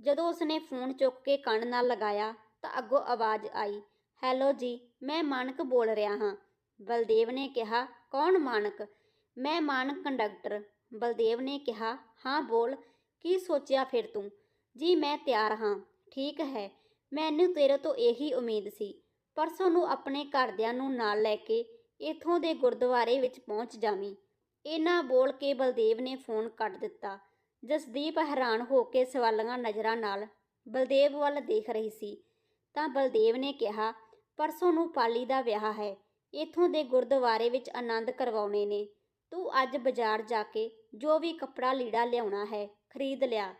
ਜਦੋਂ ਉਸਨੇ ਫੋਨ ਚੁੱਕ ਕੇ ਕੰਨ ਨਾਲ ਲਗਾਇਆ ਤਾਂ ਅੱਗੋਂ ਆਵਾਜ਼ ਆਈ, ਹੈਲੋ ਜੀ, ਮੈਂ ਮਾਨਕ ਬੋਲ ਰਿਹਾ ਹਾਂ। ਬਲਦੇਵ ਨੇ ਕਿਹਾ, ਕੌਣ ਮਾਨਕ? ਮੈਂ ਮਾਨਕ ਕੰਡਕਟਰ। ਬਲਦੇਵ ਨੇ ਕਿਹਾ, ਹਾਂ, ਬੋਲ, ਕੀ ਸੋਚਿਆ ਫਿਰ ਤੂੰ? ਜੀ, ਮੈਂ ਤਿਆਰ ਹਾਂ, ਠੀਕ ਹੈ, ਮੈਨੂੰ ਤੇਰੇ ਤੋਂ ਇਹੀ ਉਮੀਦ ਸੀ। ਪਰਸੋਂ ਨੂੰ ਆਪਣੇ ਘਰਦਿਆਂ ਨੂੰ ਨਾਲ ਲੈ ਕੇ ਇਥੋਂ ਦੇ ਗੁਰਦੁਆਰੇ ਵਿੱਚ ਪਹੁੰਚ ਜਾਵੀਂ। ਇਹਨਾਂ ਬੋਲ ਕੇ ਬਲਦੇਵ ਨੇ ਫੋਨ ਕੱਟ ਦਿੱਤਾ। ਜਸਦੀਪ ਹੈਰਾਨ ਹੋ ਕੇ ਸਵਾਲੀਆਂ ਨਜ਼ਰਾਂ ਨਾਲ ਬਲਦੇਵ ਵੱਲ ਦੇਖ ਰਹੀ ਸੀ। ਤਾਂ ਬਲਦੇਵ ਨੇ ਕਿਹਾ, ਪਰਸੋਂ ਨੂੰ ਪਾਲੀ ਦਾ ਵਿਆਹ ਹੈ, ਇਥੋਂ ਦੇ ਗੁਰਦੁਆਰੇ ਵਿੱਚ ਆਨੰਦ ਕਰਵਾਉਣੇ ਨੇ। ਤੂੰ ਅੱਜ ਬਾਜ਼ਾਰ ਜਾ ਕੇ ਜੋ ਵੀ ਕੱਪੜਾ ਲੀੜਾ ਲਿਆਉਣਾ ਹੈ ਖਰੀਦ ਲਿਆ।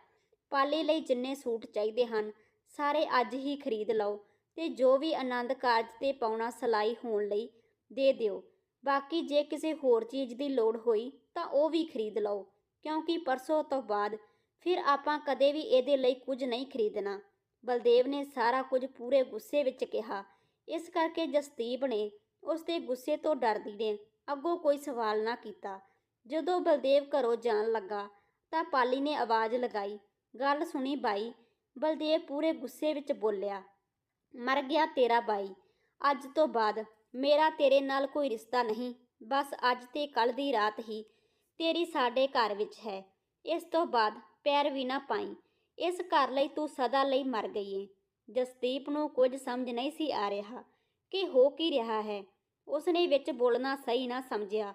ਪਾਲੇ ਲਈ ਜਿੰਨੇ ਸੂਟ ਚਾਹੀਦੇ ਹਨ, ਸਾਰੇ ਅੱਜ ਹੀ ਖਰੀਦ ਲਓ ਤੇ ਜੋ ਵੀ ਆਨੰਦ ਕਾਰਜ ਤੇ ਪਾਉਣਾ ਸਲਾਈ ਹੋਣ ਲਈ ਦੇ ਦਿਓ। ਬਾਕੀ ਜੇ ਕਿਸੇ ਹੋਰ ਚੀਜ਼ ਦੀ ਲੋੜ ਹੋਈ ਤਾਂ ਉਹ ਵੀ ਖਰੀਦ ਲਓ, ਕਿਉਂਕਿ ਪਰਸੋਂ ਤੋਂ ਬਾਅਦ ਫਿਰ ਆਪਾਂ ਕਦੇ ਵੀ ਇਹਦੇ ਲਈ ਕੁਝ ਨਹੀਂ ਖਰੀਦਣਾ। ਬਲਦੇਵ ਨੇ ਸਾਰਾ ਕੁਝ ਪੂਰੇ ਗੁੱਸੇ ਵਿੱਚ ਕਿਹਾ। ਇਸ ਕਰਕੇ ਜਸਦੀਪ ਨੇ ਉਸ ਦੇ ਗੁੱਸੇ ਤੋਂ ਡਰਦੀ ਨੇ ਅੱਗੋਂ ਕੋਈ ਸਵਾਲ ਨਾ ਕੀਤਾ। ਜਦੋਂ ਬਲਦੇਵ ਘਰੋਂ ਜਾਣ ਲੱਗਾ ਤਾਂ ਪਾਲੀ ਨੇ ਆਵਾਜ਼ ਲਗਾਈ। ਗੱਲ ਸੁਣੀ ਬਾਈ। ਬਲਦੇਵ ਪੂਰੇ ਗੁੱਸੇ ਵਿੱਚ ਬੋਲਿਆ, ਮਰ ਗਿਆ ਤੇਰਾ ਬਾਈ। ਅੱਜ ਤੋਂ ਬਾਅਦ ਮੇਰਾ ਤੇਰੇ ਨਾਲ ਕੋਈ ਰਿਸ਼ਤਾ ਨਹੀਂ। ਬਸ ਅੱਜ ਤੇ ਕੱਲ ਦੀ ਰਾਤ ਹੀ ਤੇਰੀ ਸਾਡੇ ਘਰ ਵਿੱਚ ਹੈ। ਇਸ ਤੋਂ ਬਾਅਦ ਪੈਰ ਵੀ ਨਾ ਪਾਈ। ਇਸ ਘਰ ਲਈ ਤੂੰ ਸਦਾ ਲਈ ਮਰ ਗਈ ਏ। ਜਸਦੀਪ ਨੂੰ ਕੁਝ ਸਮਝ ਨਹੀਂ ਸੀ ਆ ਰਿਹਾ ਕਿ ਹੋ ਕੀ ਰਿਹਾ ਹੈ। ਉਸਨੇ ਵਿੱਚ ਬੋਲਣਾ ਸਹੀ ਨਾ ਸਮਝਿਆ,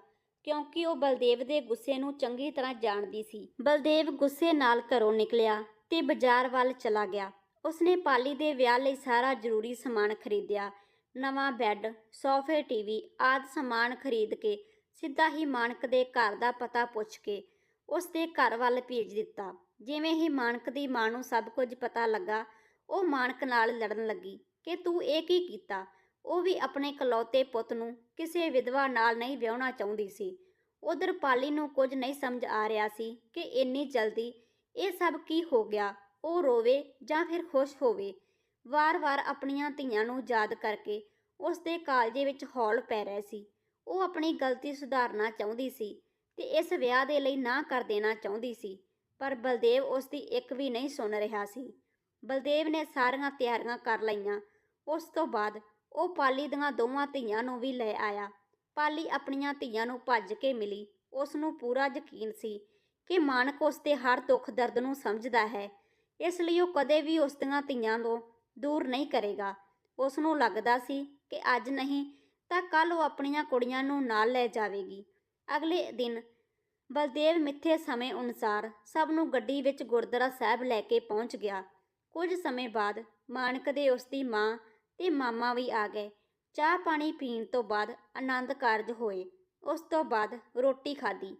ਕਿਉਂਕਿ ਉਹ ਬਲਦੇਵ ਦੇ ਗੁੱਸੇ ਨੂੰ ਚੰਗੀ ਤਰ੍ਹਾਂ ਜਾਣਦੀ ਸੀ। ਬਲਦੇਵ ਗੁੱਸੇ ਨਾਲ ਘਰੋਂ ਨਿਕਲਿਆ ਤੇ ਬਾਜ਼ਾਰ ਵੱਲ ਚਲਾ ਗਿਆ। ਉਸਨੇ ਪਾਲੀ ਦੇ ਵਿਆਹ ਲਈ ਸਾਰਾ ਜ਼ਰੂਰੀ ਸਮਾਨ ਖਰੀਦਿਆ। ਨਵਾਂ ਬੈੱਡ, ਸੋਫੇ, ਟੀਵੀ ਆਦਿ ਸਮਾਨ ਖਰੀਦ ਕੇ ਸਿੱਧਾ ਹੀ ਮਾਨਕ ਦੇ ਘਰ ਦਾ ਪਤਾ ਪੁੱਛ ਕੇ ਉਸ ਦੇ ਘਰ ਵੱਲ ਭੇਜ ਦਿੱਤਾ। ਜਿਵੇਂ ਹੀ ਮਾਨਕ ਦੀ ਮਾਂ ਨੂੰ ਸਭ ਕੁਝ ਪਤਾ ਲੱਗਾ, ਉਹ ਮਾਨਕ ਨਾਲ ਲੜਨ ਲੱਗੀ ਕਿ ਤੂੰ ਇਹ ਕੀ ਕੀਤਾ? ਉਹ ਵੀ ਆਪਣੇ ਇਕਲੌਤੇ ਪੁੱਤ ਨੂੰ ਕਿਸੇ ਵਿਧਵਾ ਨਾਲ ਨਹੀਂ ਵਿਆਹਣਾ ਚਾਹੁੰਦੀ ਸੀ। ਉਧਰ ਪਾਲੀ ਨੂੰ ਕੁਝ ਨਹੀਂ ਸਮਝ ਆ ਰਿਹਾ ਸੀ ਕਿ ਇੰਨੀ ਜਲਦੀ ਇਹ ਸਭ ਕੀ ਹੋ ਗਿਆ, ਉਹ ਰੋਵੇ ਜਾਂ ਫਿਰ ਖੁਸ਼ ਹੋਵੇ। ਵਾਰ-ਵਾਰ ਆਪਣੀਆਂ ਧੀਆਂ ਨੂੰ ਯਾਦ ਕਰਕੇ ਉਸ ਦੇ ਕਾਲਜੇ ਵਿੱਚ ਹੌਲ ਪੈ ਰਿਹਾ ਸੀ। ਉਹ ਆਪਣੀ ਗਲਤੀ ਸੁਧਾਰਨਾ ਚਾਹੁੰਦੀ ਸੀ ਤੇ ਇਸ ਵਿਆਹ ਦੇ ਲਈ ਨਾ ਕਰ ਦੇਣਾ ਚਾਹੁੰਦੀ ਸੀ, ਪਰ ਬਲਦੇਵ ਉਸ ਦੀ ਇੱਕ ਵੀ ਨਹੀਂ ਸੁਣ ਰਿਹਾ ਸੀ। ਬਲਦੇਵ ਨੇ ਸਾਰੀਆਂ ਤਿਆਰੀਆਂ ਕਰ ਲਈਆਂ। ਉਸ ਤੋਂ ਬਾਅਦ ਉਹ ਪਾਲੀ ਦੀਆਂ ਦੋਵਾਂ ਧੀਆਂ ਨੂੰ ਵੀ ਲੈ ਆਇਆ। ਪਾਲੀ ਆਪਣੀਆਂ ਧੀਆਂ ਨੂੰ ਭੱਜ ਕੇ ਮਿਲੀ। ਉਸ ਨੂੰ ਪੂਰਾ ਯਕੀਨ ਸੀ ਕਿ ਮਾਨਕ ਉਸ ਦੇ ਹਰ ਦੁੱਖ ਦਰਦ ਨੂੰ ਸਮਝਦਾ ਹੈ। ਇਸ ਲਈ ਉਹ ਕਦੇ ਵੀ ਉਸ ਦੀਆਂ ਧੀਆਂ ਤੋਂ ਦੂਰ ਨਹੀਂ ਕਰੇਗਾ। ਉਸ ਨੂੰ ਲੱਗਦਾ ਸੀ ਕਿ ਅੱਜ ਨਹੀਂ ਤਾਂ ਕੱਲ ਉਹ ਆਪਣੀਆਂ ਕੁੜੀਆਂ ਨੂੰ ਨਾਲ ਲੈ ਜਾਵੇਗੀ। ਅਗਲੇ ਦਿਨ ਬਲਦੇਵ ਮਿੱਥੇ ਸਮੇਂ ਅਨੁਸਾਰ ਸਭ ਨੂੰ ਗੱਡੀ ਵਿੱਚ ਗੁਰਦੁਆਰਾ ਸਾਹਿਬ ਲੈ ਕੇ ਪਹੁੰਚ ਗਿਆ। ਕੁਝ ਸਮੇਂ ਬਾਅਦ ਮਾਨਕ ਦੇ ਉਸ ਦੀ ਮਾਂ ਤੇ ਮਾਮਾ ਵੀ ਆ ਗਏ। ਚਾਹ ਪਾਣੀ ਪੀਣ ਤੋਂ ਬਾਅਦ ਆਨੰਦ ਕਾਰਜ ਹੋਏ। ਉਸ ਤੋਂ ਬਾਅਦ ਰੋਟੀ ਖਾਧੀ।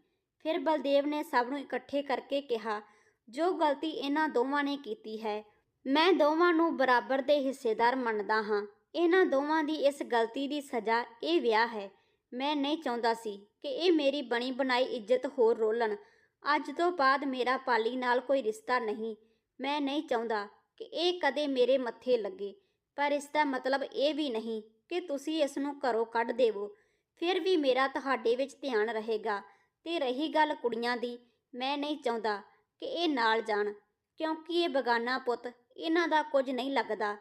ਫਿਰ ਬਲਦੇਵ ਨੇ ਸਭ ਨੂੰ ਇਕੱਠੇ ਕਰਕੇ ਕਿਹਾ, ਜੋ ਗਲਤੀ ਇਹਨਾਂ ਦੋਵਾਂ ਨੇ ਕੀਤੀ ਹੈ, ਮੈਂ ਦੋਵਾਂ ਨੂੰ ਬਰਾਬਰ ਦੇ ਹਿੱਸੇਦਾਰ ਮੰਨਦਾ ਹਾਂ। ਇਹਨਾਂ ਦੋਵਾਂ ਦੀ ਇਸ ਗਲਤੀ ਦੀ ਸਜ਼ਾ ਇਹ ਵਿਆਹ ਹੈ। ਮੈਂ ਨਹੀਂ ਚਾਹੁੰਦਾ ਸੀ ਕਿ ਇਹ ਮੇਰੀ ਬਣੀ ਬਣਾਈ ਇੱਜ਼ਤ ਹੋਰ ਰੋਲਣ। ਅੱਜ ਤੋਂ ਬਾਅਦ ਮੇਰਾ ਪਾਲੀ ਨਾਲ ਕੋਈ ਰਿਸ਼ਤਾ ਨਹੀਂ। ਮੈਂ ਨਹੀਂ ਚਾਹੁੰਦਾ ਕਿ ਇਹ ਕਦੇ ਮੇਰੇ ਮੱਥੇ ਲੱਗੇ। ਪਰ ਇਸ ਦਾ ਮਤਲਬ ਇਹ ਵੀ ਨਹੀਂ ਕਿ ਤੁਸੀਂ ਇਸ ਨੂੰ ਘਰੋਂ ਕੱਢ ਦੇਵੋ। ਫਿਰ ਵੀ ਮੇਰਾ ਤੁਹਾਡੇ ਵਿੱਚ ਧਿਆਨ ਰਹੇਗਾ ਤੇ ਰਹੀ ਗੱਲ ਕੁੜੀਆਂ ਦੀ, ਮੈਂ ਨਹੀਂ ਚਾਹੁੰਦਾ ਕਿ ਇਹ ਨਾਲ ਜਾਣ, ਕਿਉਂਕਿ ਇਹ ਬਗਾਨਾ ਪੁੱਤ ਇਹਨਾਂ ਦਾ ਕੁਝ ਨਹੀਂ ਲੱਗਦਾ।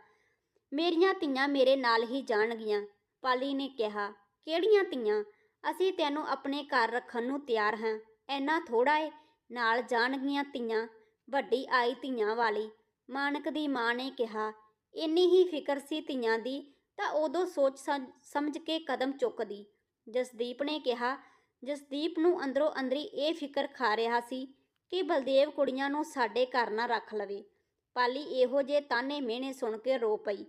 ਮੇਰੀਆਂ ਧੀਆਂ ਮੇਰੇ ਨਾਲ ਹੀ ਜਾਣਗੀਆਂ, ਪਾਲੀ ਨੇ ਕਿਹਾ। ਕਿਹੜੀਆਂ ਧੀਆਂ? ਅਸੀਂ ਤੈਨੂੰ ਆਪਣੇ ਘਰ ਰੱਖਣ ਨੂੰ ਤਿਆਰ ਹਾਂ, ਐਨਾ ਥੋੜਾ ਏ, ਨਾਲ ਜਾਣਗੀਆਂ ਧੀਆਂ, ਵੱਡੀ ਆਈ ਧੀਆਂ ਵਾਲੀ। ਮਾਨਕ ਦੀ ਮਾਂ ਨੇ ਕਿਹਾ ਇੰਨੀ ਹੀ ਫਿਕਰ ਸੀ ਧੀਆਂ ਦੀ, ਤਾਂ ਉਦੋਂ ਸੋਚ ਸਮ- ਸਮਝ ਕੇ ਕਦਮ ਚੁੱਕਦੀ। ਜਸਦੀਪ ਨੇ ਕਿਹਾ, ਜਸਦੀਪ ਨੂੰ ਅੰਦਰੋਂ ਅੰਦਰੀ ਇਹ ਫਿਕਰ ਖਾ ਰਿਹਾ ਸੀ ਕਿ ਬਲਦੇਵ ਕੁੜੀਆਂ ਨੂੰ ਸਾਡੇ ਘਰ ਨਾ ਰੱਖ ਲਵੇ। ਪਾਲੀ ਇਹੋ ਜੇ ਤਾਨੇ ਮਿਹਣੇ ਸੁਣ ਕੇ ਰੋ ਪਈ।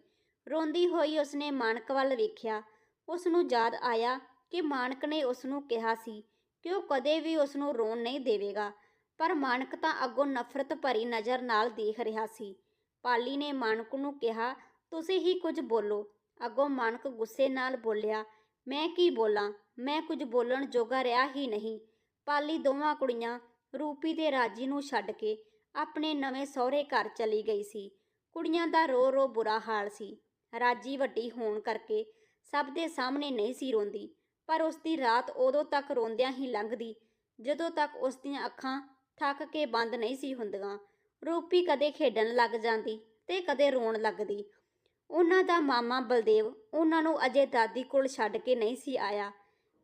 ਰੋਂਦੀ ਹੋਈ ਉਸਨੇ ਮਾਨਕ ਵੱਲ ਵੇਖਿਆ। ਉਸ ਨੂੰ ਯਾਦ ਆਇਆ ਕਿ ਮਾਨਕ ਨੇ ਉਸ ਨੂੰ ਕਿਹਾ ਸੀ ਕਿ ਉਹ ਕਦੇ ਵੀ ਉਸ ਨੂੰ ਰੋਣ ਨਹੀਂ ਦੇਵੇਗਾ, ਪਰ ਮਾਨਕ ਤਾਂ ਅੱਗੋਂ ਨਫ਼ਰਤ ਭਰੀ ਨਜ਼ਰ ਨਾਲ ਦੇਖ ਰਿਹਾ ਸੀ। ਪਾਲੀ ਨੇ ਮਾਨਕ ਨੂੰ ਕਿਹਾ, ਤੁਸੀਂ ਹੀ ਕੁਝ ਬੋਲੋ। ਅੱਗੋਂ ਮਾਨਕ ਗੁੱਸੇ ਨਾਲ ਬੋਲਿਆ, ਮੈਂ ਕੀ ਬੋਲਾਂ? ਮੈਂ ਕੁਝ ਬੋਲਣ ਜੋਗਾ ਰਿਹਾ ਹੀ ਨਹੀਂ। ਪਾਲੀ ਦੋਵਾਂ ਕੁੜੀਆਂ ਰੂਪੀ ਤੇ ਰਾਜੀ ਨੂੰ ਛੱਡ ਕੇ ਆਪਣੇ ਨਵੇਂ ਸਹੁਰੇ ਘਰ ਚਲੀ ਗਈ ਸੀ। ਕੁੜੀਆਂ ਦਾ ਰੋ ਰੋ ਬੁਰਾ ਹਾਲ ਸੀ। ਰਾਜੀ ਵੱਡੀ ਹੋਣ ਕਰਕੇ ਸਭ ਦੇ ਸਾਹਮਣੇ ਨਹੀਂ ਸੀ ਰੋਂਦੀ, ਪਰ ਉਸ ਦੀ ਰਾਤ ਉਦੋਂ ਤੱਕ ਰੋਂਦਿਆਂ ਹੀ ਲੰਘਦੀ, ਜਦੋਂ ਤੱਕ ਉਸ ਦੀਆਂ ਅੱਖਾਂ ਥੱਕ ਕੇ ਬੰਦ ਨਹੀਂ ਸੀ ਹੁੰਦੀਆਂ। ਰੂਪੀ ਕਦੇ ਖੇਡਣ ਲੱਗ ਜਾਂਦੀ ਤੇ ਕਦੇ ਰੋਣ ਲੱਗਦੀ। ਉਹਨਾਂ ਦਾ ਮਾਮਾ ਬਲਦੇਵ ਉਹਨਾਂ ਨੂੰ ਅਜੇ ਦਾਦੀ ਕੋਲ ਛੱਡ ਕੇ ਨਹੀਂ ਸੀ ਆਇਆ।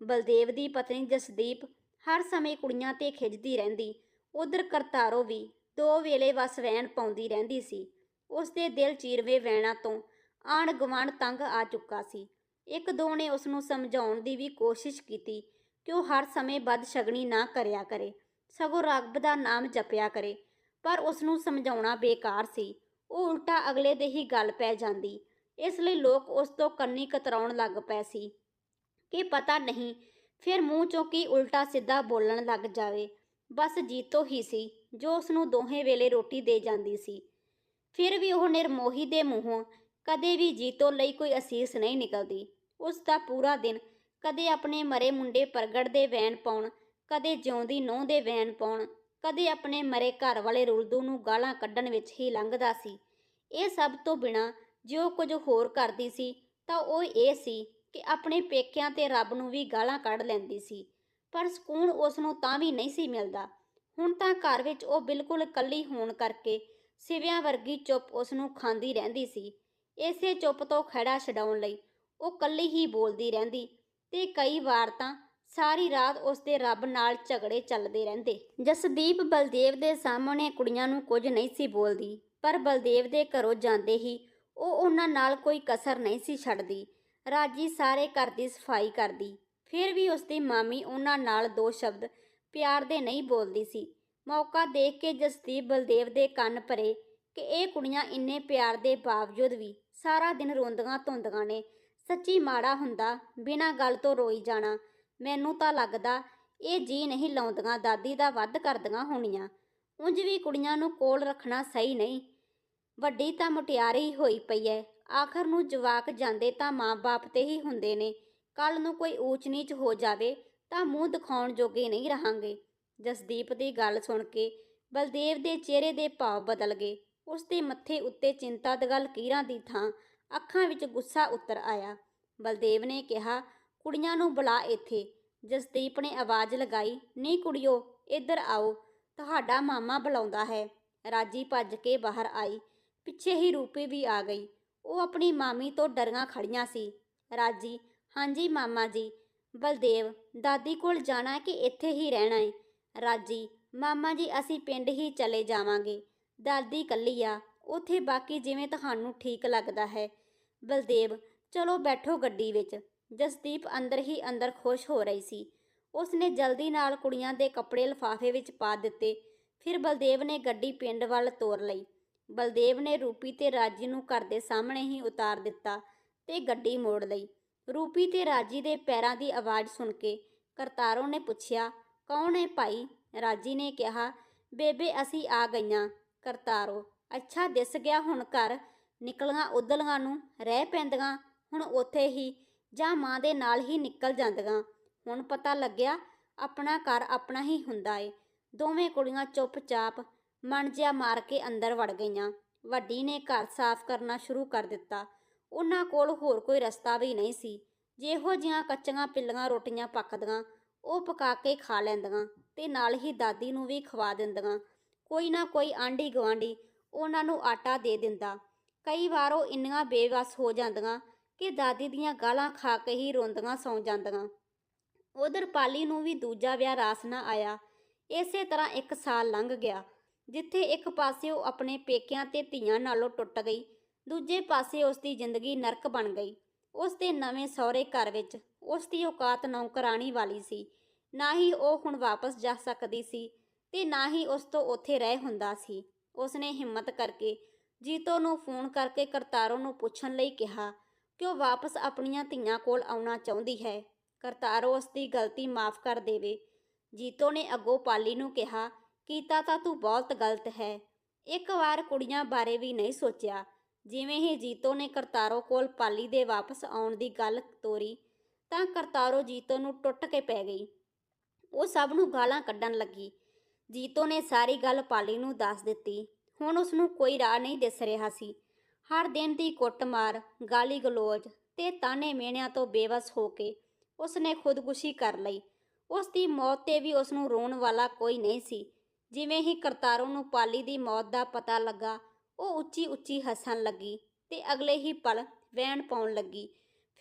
ਬਲਦੇਵ ਦੀ ਪਤਨੀ ਜਸਦੀਪ ਹਰ ਸਮੇਂ ਕੁੜੀਆਂ ਤੇ ਖਿੱਚਦੀ ਰਹਿੰਦੀ। ਉਧਰ ਕਰਤਾਰੋ ਵੀ ਦੋ ਵੇਲੇ ਵਸ ਵਹਿਣ ਪਾਉਂਦੀ ਰਹਿੰਦੀ ਸੀ। ਉਸ ਦੇ ਦਿਲ ਚੀਰਵੇ ਵੈਣਾ ਤੋਂ ਆਣ ਗਵਾਂਢ ਤੰਗ ਆ ਚੁੱਕਾ ਸੀ। ਇੱਕ ਦੋ ਨੇ ਉਸ ਨੂੰ ਸਮਝਾਉਣ ਦੀ ਵੀ ਕੋਸ਼ਿਸ਼ ਕੀਤੀ ਕਿ ਉਹ ਹਰ ਸਮੇਂ ਬਦਸ਼ਗਨੀ ਨਾ ਕਰਿਆ ਕਰੇ, ਸਗੋਂ ਰੱਬ ਦਾ ਨਾਮ ਜਪਿਆ ਕਰੇ। ਪਰ ਉਸ ਨੂੰ ਸਮਝਾਉਣਾ ਬੇਕਾਰ ਸੀ। ਉਹ ਉਲਟਾ ਅਗਲੇ ਦੇ ਹੀ ਗੱਲ ਪੈ ਜਾਂਦੀ। ਇਸ ਲਈ ਲੋਕ ਉਸ ਤੋਂ ਕੰਨੀ ਕਤਰਾਉਣ ਲੱਗ ਪਏ ਸੀ ਕਿ ਪਤਾ ਨਹੀਂ, ਫਿਰ ਮੂੰਹ ਚੋਂ ਕੀ ਉਲਟਾ ਸਿੱਧਾ ਬੋਲਣ ਲੱਗ ਜਾਵੇ। ਬਸ ਜੀਤੋ ਹੀ ਸੀ, ਜੋ ਉਸ ਨੂੰ ਦੋਹੇ ਵੇਲੇ ਰੋਟੀ ਦੇ ਜਾਂਦੀ ਸੀ। ਫਿਰ ਵੀ ਉਹ ਨਿਰਮੋਹੀ ਦੇ ਮੂੰਹੋਂ ਕਦੇ ਵੀ ਜੀਤੋ ਲਈ ਕੋਈ ਅਸੀਸ ਨਹੀਂ ਨਿਕਲਦੀ। ਉਸ ਦਾ ਪੂਰਾ ਦਿਨ ਕਦੇ ਆਪਣੇ ਮਰੇ ਮੁੰਡੇ ਪ੍ਰਗਟ ਦੇ ਵੈਨ ਪਾਉਣ, ਕਦੇ ਜਿਉਂਦੀ ਨੋਹ ਦੇ ਵੈਨ ਪਾਉਣ ਕਦੇ ਆਪਣੇ ਮਰੇ ਘਰ ਵਾਲੇ ਰੁਲਦੂ ਨੂੰ ਗਾਲਾਂ ਕੱਢਣ ਵਿੱਚ ਹੀ ਲੰਘਦਾ ਸੀ। ਇਹ ਸਭ ਤੋਂ ਬਿਨਾ ਜੋ ਕੁਝ ਹੋਰ ਕਰਦੀ ਸੀ, ਤਾਂ ਉਹ ਇਹ ਸੀ ਕਿ ਆਪਣੇ ਪੇਕਿਆਂ ਤੇ ਰੱਬ ਨੂੰ ਵੀ ਗਾਲਾਂ ਕੱਢ ਲੈਂਦੀ ਸੀ, ਪਰ ਸਕੂਨ ਉਸ ਨੂੰ ਤਾਂ ਵੀ ਨਹੀਂ ਸੀ ਮਿਲਦਾ। ਹੁਣ ਤਾਂ ਘਰ ਵਿੱਚ ਉਹ ਬਿਲਕੁਲ ਇਕੱਲੀ ਹੋਣ ਕਰਕੇ ਸਿਵਿਆਂ ਵਰਗੀ ਚੁੱਪ ਉਸ ਨੂੰ ਖਾਂਦੀ ਰਹਿੰਦੀ ਸੀ। ਇਸੇ ਚੁੱਪ ਤੋਂ ਖੜਾ ਛਡਾਉਣ ਲਈ ਉਹ ਇਕੱਲੀ ਹੀ ਬੋਲਦੀ ਰਹਿੰਦੀ ਤੇ ਕਈ ਵਾਰ ਤਾਂ ਸਾਰੀ ਰਾਤ ਉਸ ਦੇ ਰੱਬ ਨਾਲ ਝਗੜੇ ਚੱਲਦੇ ਰਹਿੰਦੇ। ਜਸਦੀਪ ਬਲਦੇਵ ਦੇ ਸਾਹਮਣੇ ਕੁੜੀਆਂ ਨੂੰ ਕੁਝ ਨਹੀਂ ਸੀ ਬੋਲਦੀ, ਪਰ ਬਲਦੇਵ ਦੇ ਘਰੋਂ ਜਾਂਦੇ ਹੀ ਉਹ ਉਹਨਾਂ ਨਾਲ ਕੋਈ ਕਸਰ ਨਹੀਂ ਸੀ ਛੱਡਦੀ। ਰਾਜੀ ਸਾਰੇ ਘਰ ਦੀ ਸਫ਼ਾਈ ਕਰਦੀ। ਫਿਰ ਵੀ ਉਸਦੀ ਮਾਮੀ ਉਹਨਾਂ ਨਾਲ ਦੋ ਸ਼ਬਦ ਪਿਆਰ ਦੇ ਨਹੀਂ ਬੋਲਦੀ ਸੀ। ਮੌਕਾ ਦੇਖ ਕੇ ਜਸਦੀਪ ਬਲਦੇਵ ਦੇ ਕੰਨ ਭਰੇ ਕਿ ਇਹ ਕੁੜੀਆਂ ਇੰਨੇ ਪਿਆਰ ਦੇ ਬਾਵਜੂਦ ਵੀ ਸਾਰਾ ਦਿਨ ਰੋਂਦੀਆਂ ਧੁੰਦੀਆਂ ਨੇ। ਸੱਚੀ ਮਾੜਾ ਹੁੰਦਾ, ਬਿਨਾਂ ਗੱਲ ਤੋਂ ਰੋਈ ਜਾਣਾ। ਮੈਨੂੰ ਤਾਂ ਲੱਗਦਾ ਇਹ ਜੀ ਨਹੀਂ ਲਾਉਂਦੀਆਂ, ਦਾਦੀ ਦਾ ਵੱਧ ਕਰਦੀਆਂ ਹੋਣੀਆਂ। ਉਂਝ ਵੀ ਕੁੜੀਆਂ ਨੂੰ ਕੋਲ ਰੱਖਣਾ ਸਹੀ ਨਹੀਂ। ਵੱਡੀ ਤਾਂ ਮੁਟਿਆਰੀ ਹੋਈ ਪਈ ਐ। ਆਖਰ ਨੂੰ ਜਵਾਕ ਜਾਂਦੇ ਤਾਂ ਮਾਂ-ਬਾਪ ਤੇ ਹੀ ਹੁੰਦੇ ਨੇ। ਕੱਲ ਨੂੰ ਕੋਈ ਊਚ ਨੀਚ ਹੋ ਜਾਵੇ ਤਾਂ ਮੂੰਹ ਦਿਖਾਉਣ ਜੋਗੇ ਨਹੀਂ ਰਹਾਂਗੇ। ਜਸਦੀਪ ਦੀ ਗੱਲ ਸੁਣ ਕੇ ਬਲਦੇਵ ਦੇ ਚਿਹਰੇ ਦੇ ਭਾਵ ਬਦਲ ਗਏ। ਉਸ ਦੇ ਮੱਥੇ ਉੱਤੇ ਚਿੰਤਾ ਦਗਲ ਕੀਰਾਂ ਦੀ ਥਾਂ ਅੱਖਾਂ ਵਿੱਚ ਗੁੱਸਾ ਉਤਰ ਆਇਆ। ਬਲਦੇਵ ਨੇ ਕਿਹਾ ਕੁੜੀਆਂ ਨੂੰ ਬੁਲਾ ਇੱਥੇ। ਜਸਦੀਪ ਨੇ ਆਵਾਜ਼ ਲਗਾਈ, ਨਹੀਂ ਕੁੜੀਓ, ਇੱਧਰ ਆਓ। ਤੁਹਾਡਾ ਮਾਮਾ ਬੁਲਾਉਂਦਾ ਹੈ। ਰਾਜੀ ਭੱਜ ਕੇ ਬਾਹਰ ਆਈ। ਪਿੱਛੇ ਹੀ ਰੂਪੀ ਵੀ ਆ ਗਈ। ਉਹ ਆਪਣੀ ਮਾਮੀ ਤੋਂ ਡਰੀਆਂ ਖੜੀਆਂ ਸੀ। ਰਾਜੀ, ਹਾਂਜੀ ਮਾਮਾ ਜੀ। ਬਲਦੇਵ, ਦਾਦੀ ਕੋਲ ਜਾਣਾ ਕਿ ਇੱਥੇ ਹੀ ਰਹਿਣਾ ਹੈ ਰਾਜੀ, ਮਾਮਾ ਜੀ, ਅਸੀਂ ਪਿੰਡ ਹੀ ਚਲੇ ਜਾਵਾਂਗੇ। ਦਾਦੀ ਕੱਲੀ ਆ। ਉਥੇ ਬਾਕੀ ਜਿਵੇਂ ਤੁਹਾਨੂੰ ਠੀਕ ਲੱਗਦਾ ਹੈ। ਬਲਦੇਵ, ਚਲੋ ਬੈਠੋ ਗੱਡੀ ਵਿੱਚ। ਜਸਦੀਪ ਅੰਦਰ ਹੀ ਅੰਦਰ ਖੁਸ਼ ਹੋ ਰਹੀ ਸੀ। ਉਸ ਨੇ ਜਲਦੀ ਨਾਲ ਕੁੜੀਆਂ ਦੇ ਕੱਪੜੇ ਲਿਫਾਫੇ ਵਿੱਚ ਪਾ ਦਿੱਤੇ। ਫਿਰ ਬਲਦੇਵ ਨੇ ਗੱਡੀ ਪਿੰਡ ਵੱਲ ਤੋਰ ਲਈ। ਬਲਦੇਵ ਨੇ ਰੂਪੀ ਤੇ ਰਾਜੀ ਨੂੰ ਘਰ ਦੇ ਸਾਹਮਣੇ ਹੀ ਉਤਾਰ ਦਿੱਤਾ ਤੇ ਗੱਡੀ ਮੋੜ ਲਈ। ਰੂਪੀ ਤੇ ਰਾਜੀ ਦੇ ਪੈਰਾਂ ਦੀ ਆਵਾਜ਼ ਸੁਣ ਕੇ ਕਰਤਾਰੋਂ ਨੇ ਪੁੱਛਿਆ, ਕੌਣ ਹੈ ਭਾਈ? ਰਾਜੀ ਨੇ ਕਿਹਾ, ਬੇਬੇ, ਅਸੀਂ ਆ ਗਈਆਂ। ਕਰਤਾਰੋ, ਅੱਛਾ, ਦਿਸ ਗਿਆ ਹੁਣ ਘਰ। ਨਿਕਲੀਆਂ ਉਦਲੀਆਂ ਨੂੰ, ਰਹਿ ਪੈਂਦੀਆਂ। ਹੁਣ ਉੱਥੇ ਹੀ ਜਾਂ ਮਾਂ ਦੇ ਨਾਲ ਹੀ ਨਿਕਲ ਜਾਂਦੀਆਂ। ਹੁਣ ਪਤਾ ਲੱਗਿਆ, ਆਪਣਾ ਘਰ ਆਪਣਾ ਹੀ ਹੁੰਦਾ ਏ। ਦੋਵੇਂ ਕੁੜੀਆਂ ਚੁੱਪਚਾਪ ਮਨ ਜਿਹਾ ਮਾਰ ਕੇ ਅੰਦਰ ਵੜ ਗਈਆਂ। ਵੱਡੀ ਨੇ ਘਰ ਸਾਫ਼ ਕਰਨਾ ਸ਼ੁਰੂ ਕਰ ਦਿੱਤਾ। ਉਹਨਾਂ ਕੋਲ ਹੋਰ ਕੋਈ ਰਸਤਾ ਵੀ ਨਹੀਂ ਸੀ। ਜਿਹੋ ਜਿਹੀਆਂ ਕੱਚੀਆਂ ਪਿੱਲੀਆਂ ਰੋਟੀਆਂ ਪੱਕਦੀਆਂ, ਉਹ ਪਕਾ ਕੇ ਖਾ ਲੈਂਦੀਆਂ ਤੇ ਨਾਲ ਹੀ ਦਾਦੀ ਨੂੰ ਵੀ ਖਵਾ ਦਿੰਦੀਆਂ। ਕੋਈ ਨਾ ਕੋਈ ਆਂਢੀ ਗਵਾਂਢੀ ਉਹਨਾਂ ਨੂੰ ਆਟਾ ਦੇ ਦਿੰਦਾ। ਕਈ ਵਾਰ ਉਹ ਇੰਨੀਆਂ ਬੇਵਸ ਹੋ ਜਾਂਦੀਆਂ ਕਿ ਦਾਦੀ ਦੀਆਂ ਗਾਲਾਂ ਖਾ ਕੇ ਹੀ ਰੋਂਦੀਆਂ ਸੌਂ ਜਾਂਦੀਆਂ। ਉਧਰ ਪਾਲੀ ਨੂੰ ਵੀ ਦੂਜਾ ਵਿਆਹ ਰਾਸ ਨਾ ਆਇਆ। ਇਸੇ ਤਰ੍ਹਾਂ ਇੱਕ ਸਾਲ ਲੰਘ ਗਿਆ, ਜਿੱਥੇ ਇੱਕ ਪਾਸੇ ਉਹ ਆਪਣੇ ਪੇਕਿਆਂ ਤੇ ਧੀਆਂ ਨਾਲੋਂ ਟੁੱਟ ਗਈ, ਦੂਜੇ ਪਾਸੇ ਉਸ ਦੀ ਜ਼ਿੰਦਗੀ ਨਰਕ ਬਣ ਗਈ। ਉਸ ਦੇ ਨਵੇਂ ਸਹੁਰੇ ਘਰ ਵਿੱਚ ਉਸ ਦੀ ਔਕਾਤ ਨੌਕਰਾਣੀ ਵਾਲੀ ਸੀ। ਨਾ ਹੀ ਉਹ ਹੁਣ ਵਾਪਸ ਜਾ ਸਕਦੀ ਸੀ ਤੇ ਨਾ ਹੀ ਉਸ ਤੋਂ ਉੱਥੇ ਰਹਿ ਹੁੰਦਾ ਸੀ। ਉਸ ਨੇ ਹਿੰਮਤ ਕਰਕੇ ਜੀਤੋ ਨੂੰ ਫੋਨ ਕਰਕੇ ਕਰਤਾਰੋਂ ਨੂੰ ਪੁੱਛਣ ਲਈ ਕਿਹਾ ਕਿ ਉਹ ਵਾਪਸ ਆਪਣੀਆਂ ਧੀਆਂ ਕੋਲ ਆਉਣਾ ਚਾਹੁੰਦੀ ਹੈ। ਕਰਤਾਰੋ ਉਸ ਦੀ ਗਲਤੀ ਮਾਫ ਕਰ ਦੇਵੇ। ਜੀਤੋ ਨੇ ਅੱਗੋਂ ਪਾਲੀ ਨੂੰ ਕਿਹਾ, ਕੀਤਾ ਤਾਂ ਤੂੰ ਬਹੁਤ ਗਲਤ ਹੈ। ਇੱਕ ਵਾਰ ਕੁੜੀਆਂ ਬਾਰੇ ਵੀ ਨਹੀਂ ਸੋਚਿਆ। ਜਿਵੇਂ ਹੀ ਜੀਤੋ ਨੇ ਕਰਤਾਰੋ ਕੋਲ ਪਾਲੀ ਦੇ ਵਾਪਸ ਆਉਣ ਦੀ ਗੱਲ ਤੋਰੀ, ਤਾਂ ਕਰਤਾਰੋ ਜੀਤੋ ਨੂੰ ਟੁੱਟ ਕੇ ਪੈ ਗਈ। ਉਹ ਸਭ ਨੂੰ ਗਾਲਾਂ ਕੱਢਣ ਲੱਗੀ। ਜੀਤੋ ਨੇ ਸਾਰੀ ਗੱਲ ਪਾਲੀ ਨੂੰ ਦੱਸ ਦਿੱਤੀ। ਹੁਣ ਉਸ ਨੂੰ ਕੋਈ ਰਾਹ ਨਹੀਂ ਦਿਸ ਰਿਹਾ ਸੀ। ਹਰ ਦਿਨ ਦੀ ਕੁੱਟਮਾਰ, ਗਾਲੀ ਗਲੋਚ ਤੇ ਤਾਨੇ ਮੇਣਿਆਂ ਤੋਂ ਬੇਵਸ ਹੋ ਕੇ ਉਸ ਨੇ ਖੁਦਕੁਸ਼ੀ ਕਰ ਲਈ। ਉਸ ਦੀ ਮੌਤ ਤੇ ਵੀ ਉਸ ਨੂੰ ਰੋਣ ਵਾਲਾ ਕੋਈ ਨਹੀਂ ਸੀ। ਜਿਵੇਂ ਹੀ ਕਰਤਾਰੋਂ ਨੂੰ ਪਾਲੀ ਦੀ ਮੌਤ ਦਾ ਪਤਾ ਲੱਗਾ, ਉਹ ਉੱਚੀ ਉੱਚੀ ਹੱਸਣ ਲੱਗੀ ਤੇ ਅਗਲੇ ਹੀ ਪਲ ਵੈਣ ਪਾਉਣ ਲੱਗੀ।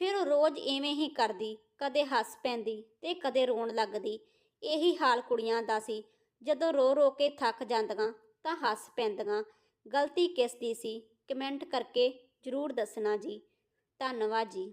ਫਿਰ ਉਹ ਰੋਜ਼ ਐਵੇਂ ਹੀ ਕਰਦੀ, ਕਦੇ ਹੱਸ ਪੈਂਦੀ ਤੇ ਕਦੇ ਰੋਣ ਲੱਗਦੀ। ਇਹੀ ਹਾਲ ਕੁੜੀਆਂ ਦਾ ਸੀ। ਜਦੋਂ ਰੋ ਰੋ ਕੇ ਥੱਕ ਜਾਂਦੀਆਂ ਤਾਂ ਹੱਸ ਪੈਂਦੀਆਂ। ਗਲਤੀ ਕਿਸ ਦੀ ਸੀ? ਕਮੈਂਟ ਕਰਕੇ ਜ਼ਰੂਰ ਦੱਸਣਾ ਜੀ। ਧੰਨਵਾਦ ਜੀ।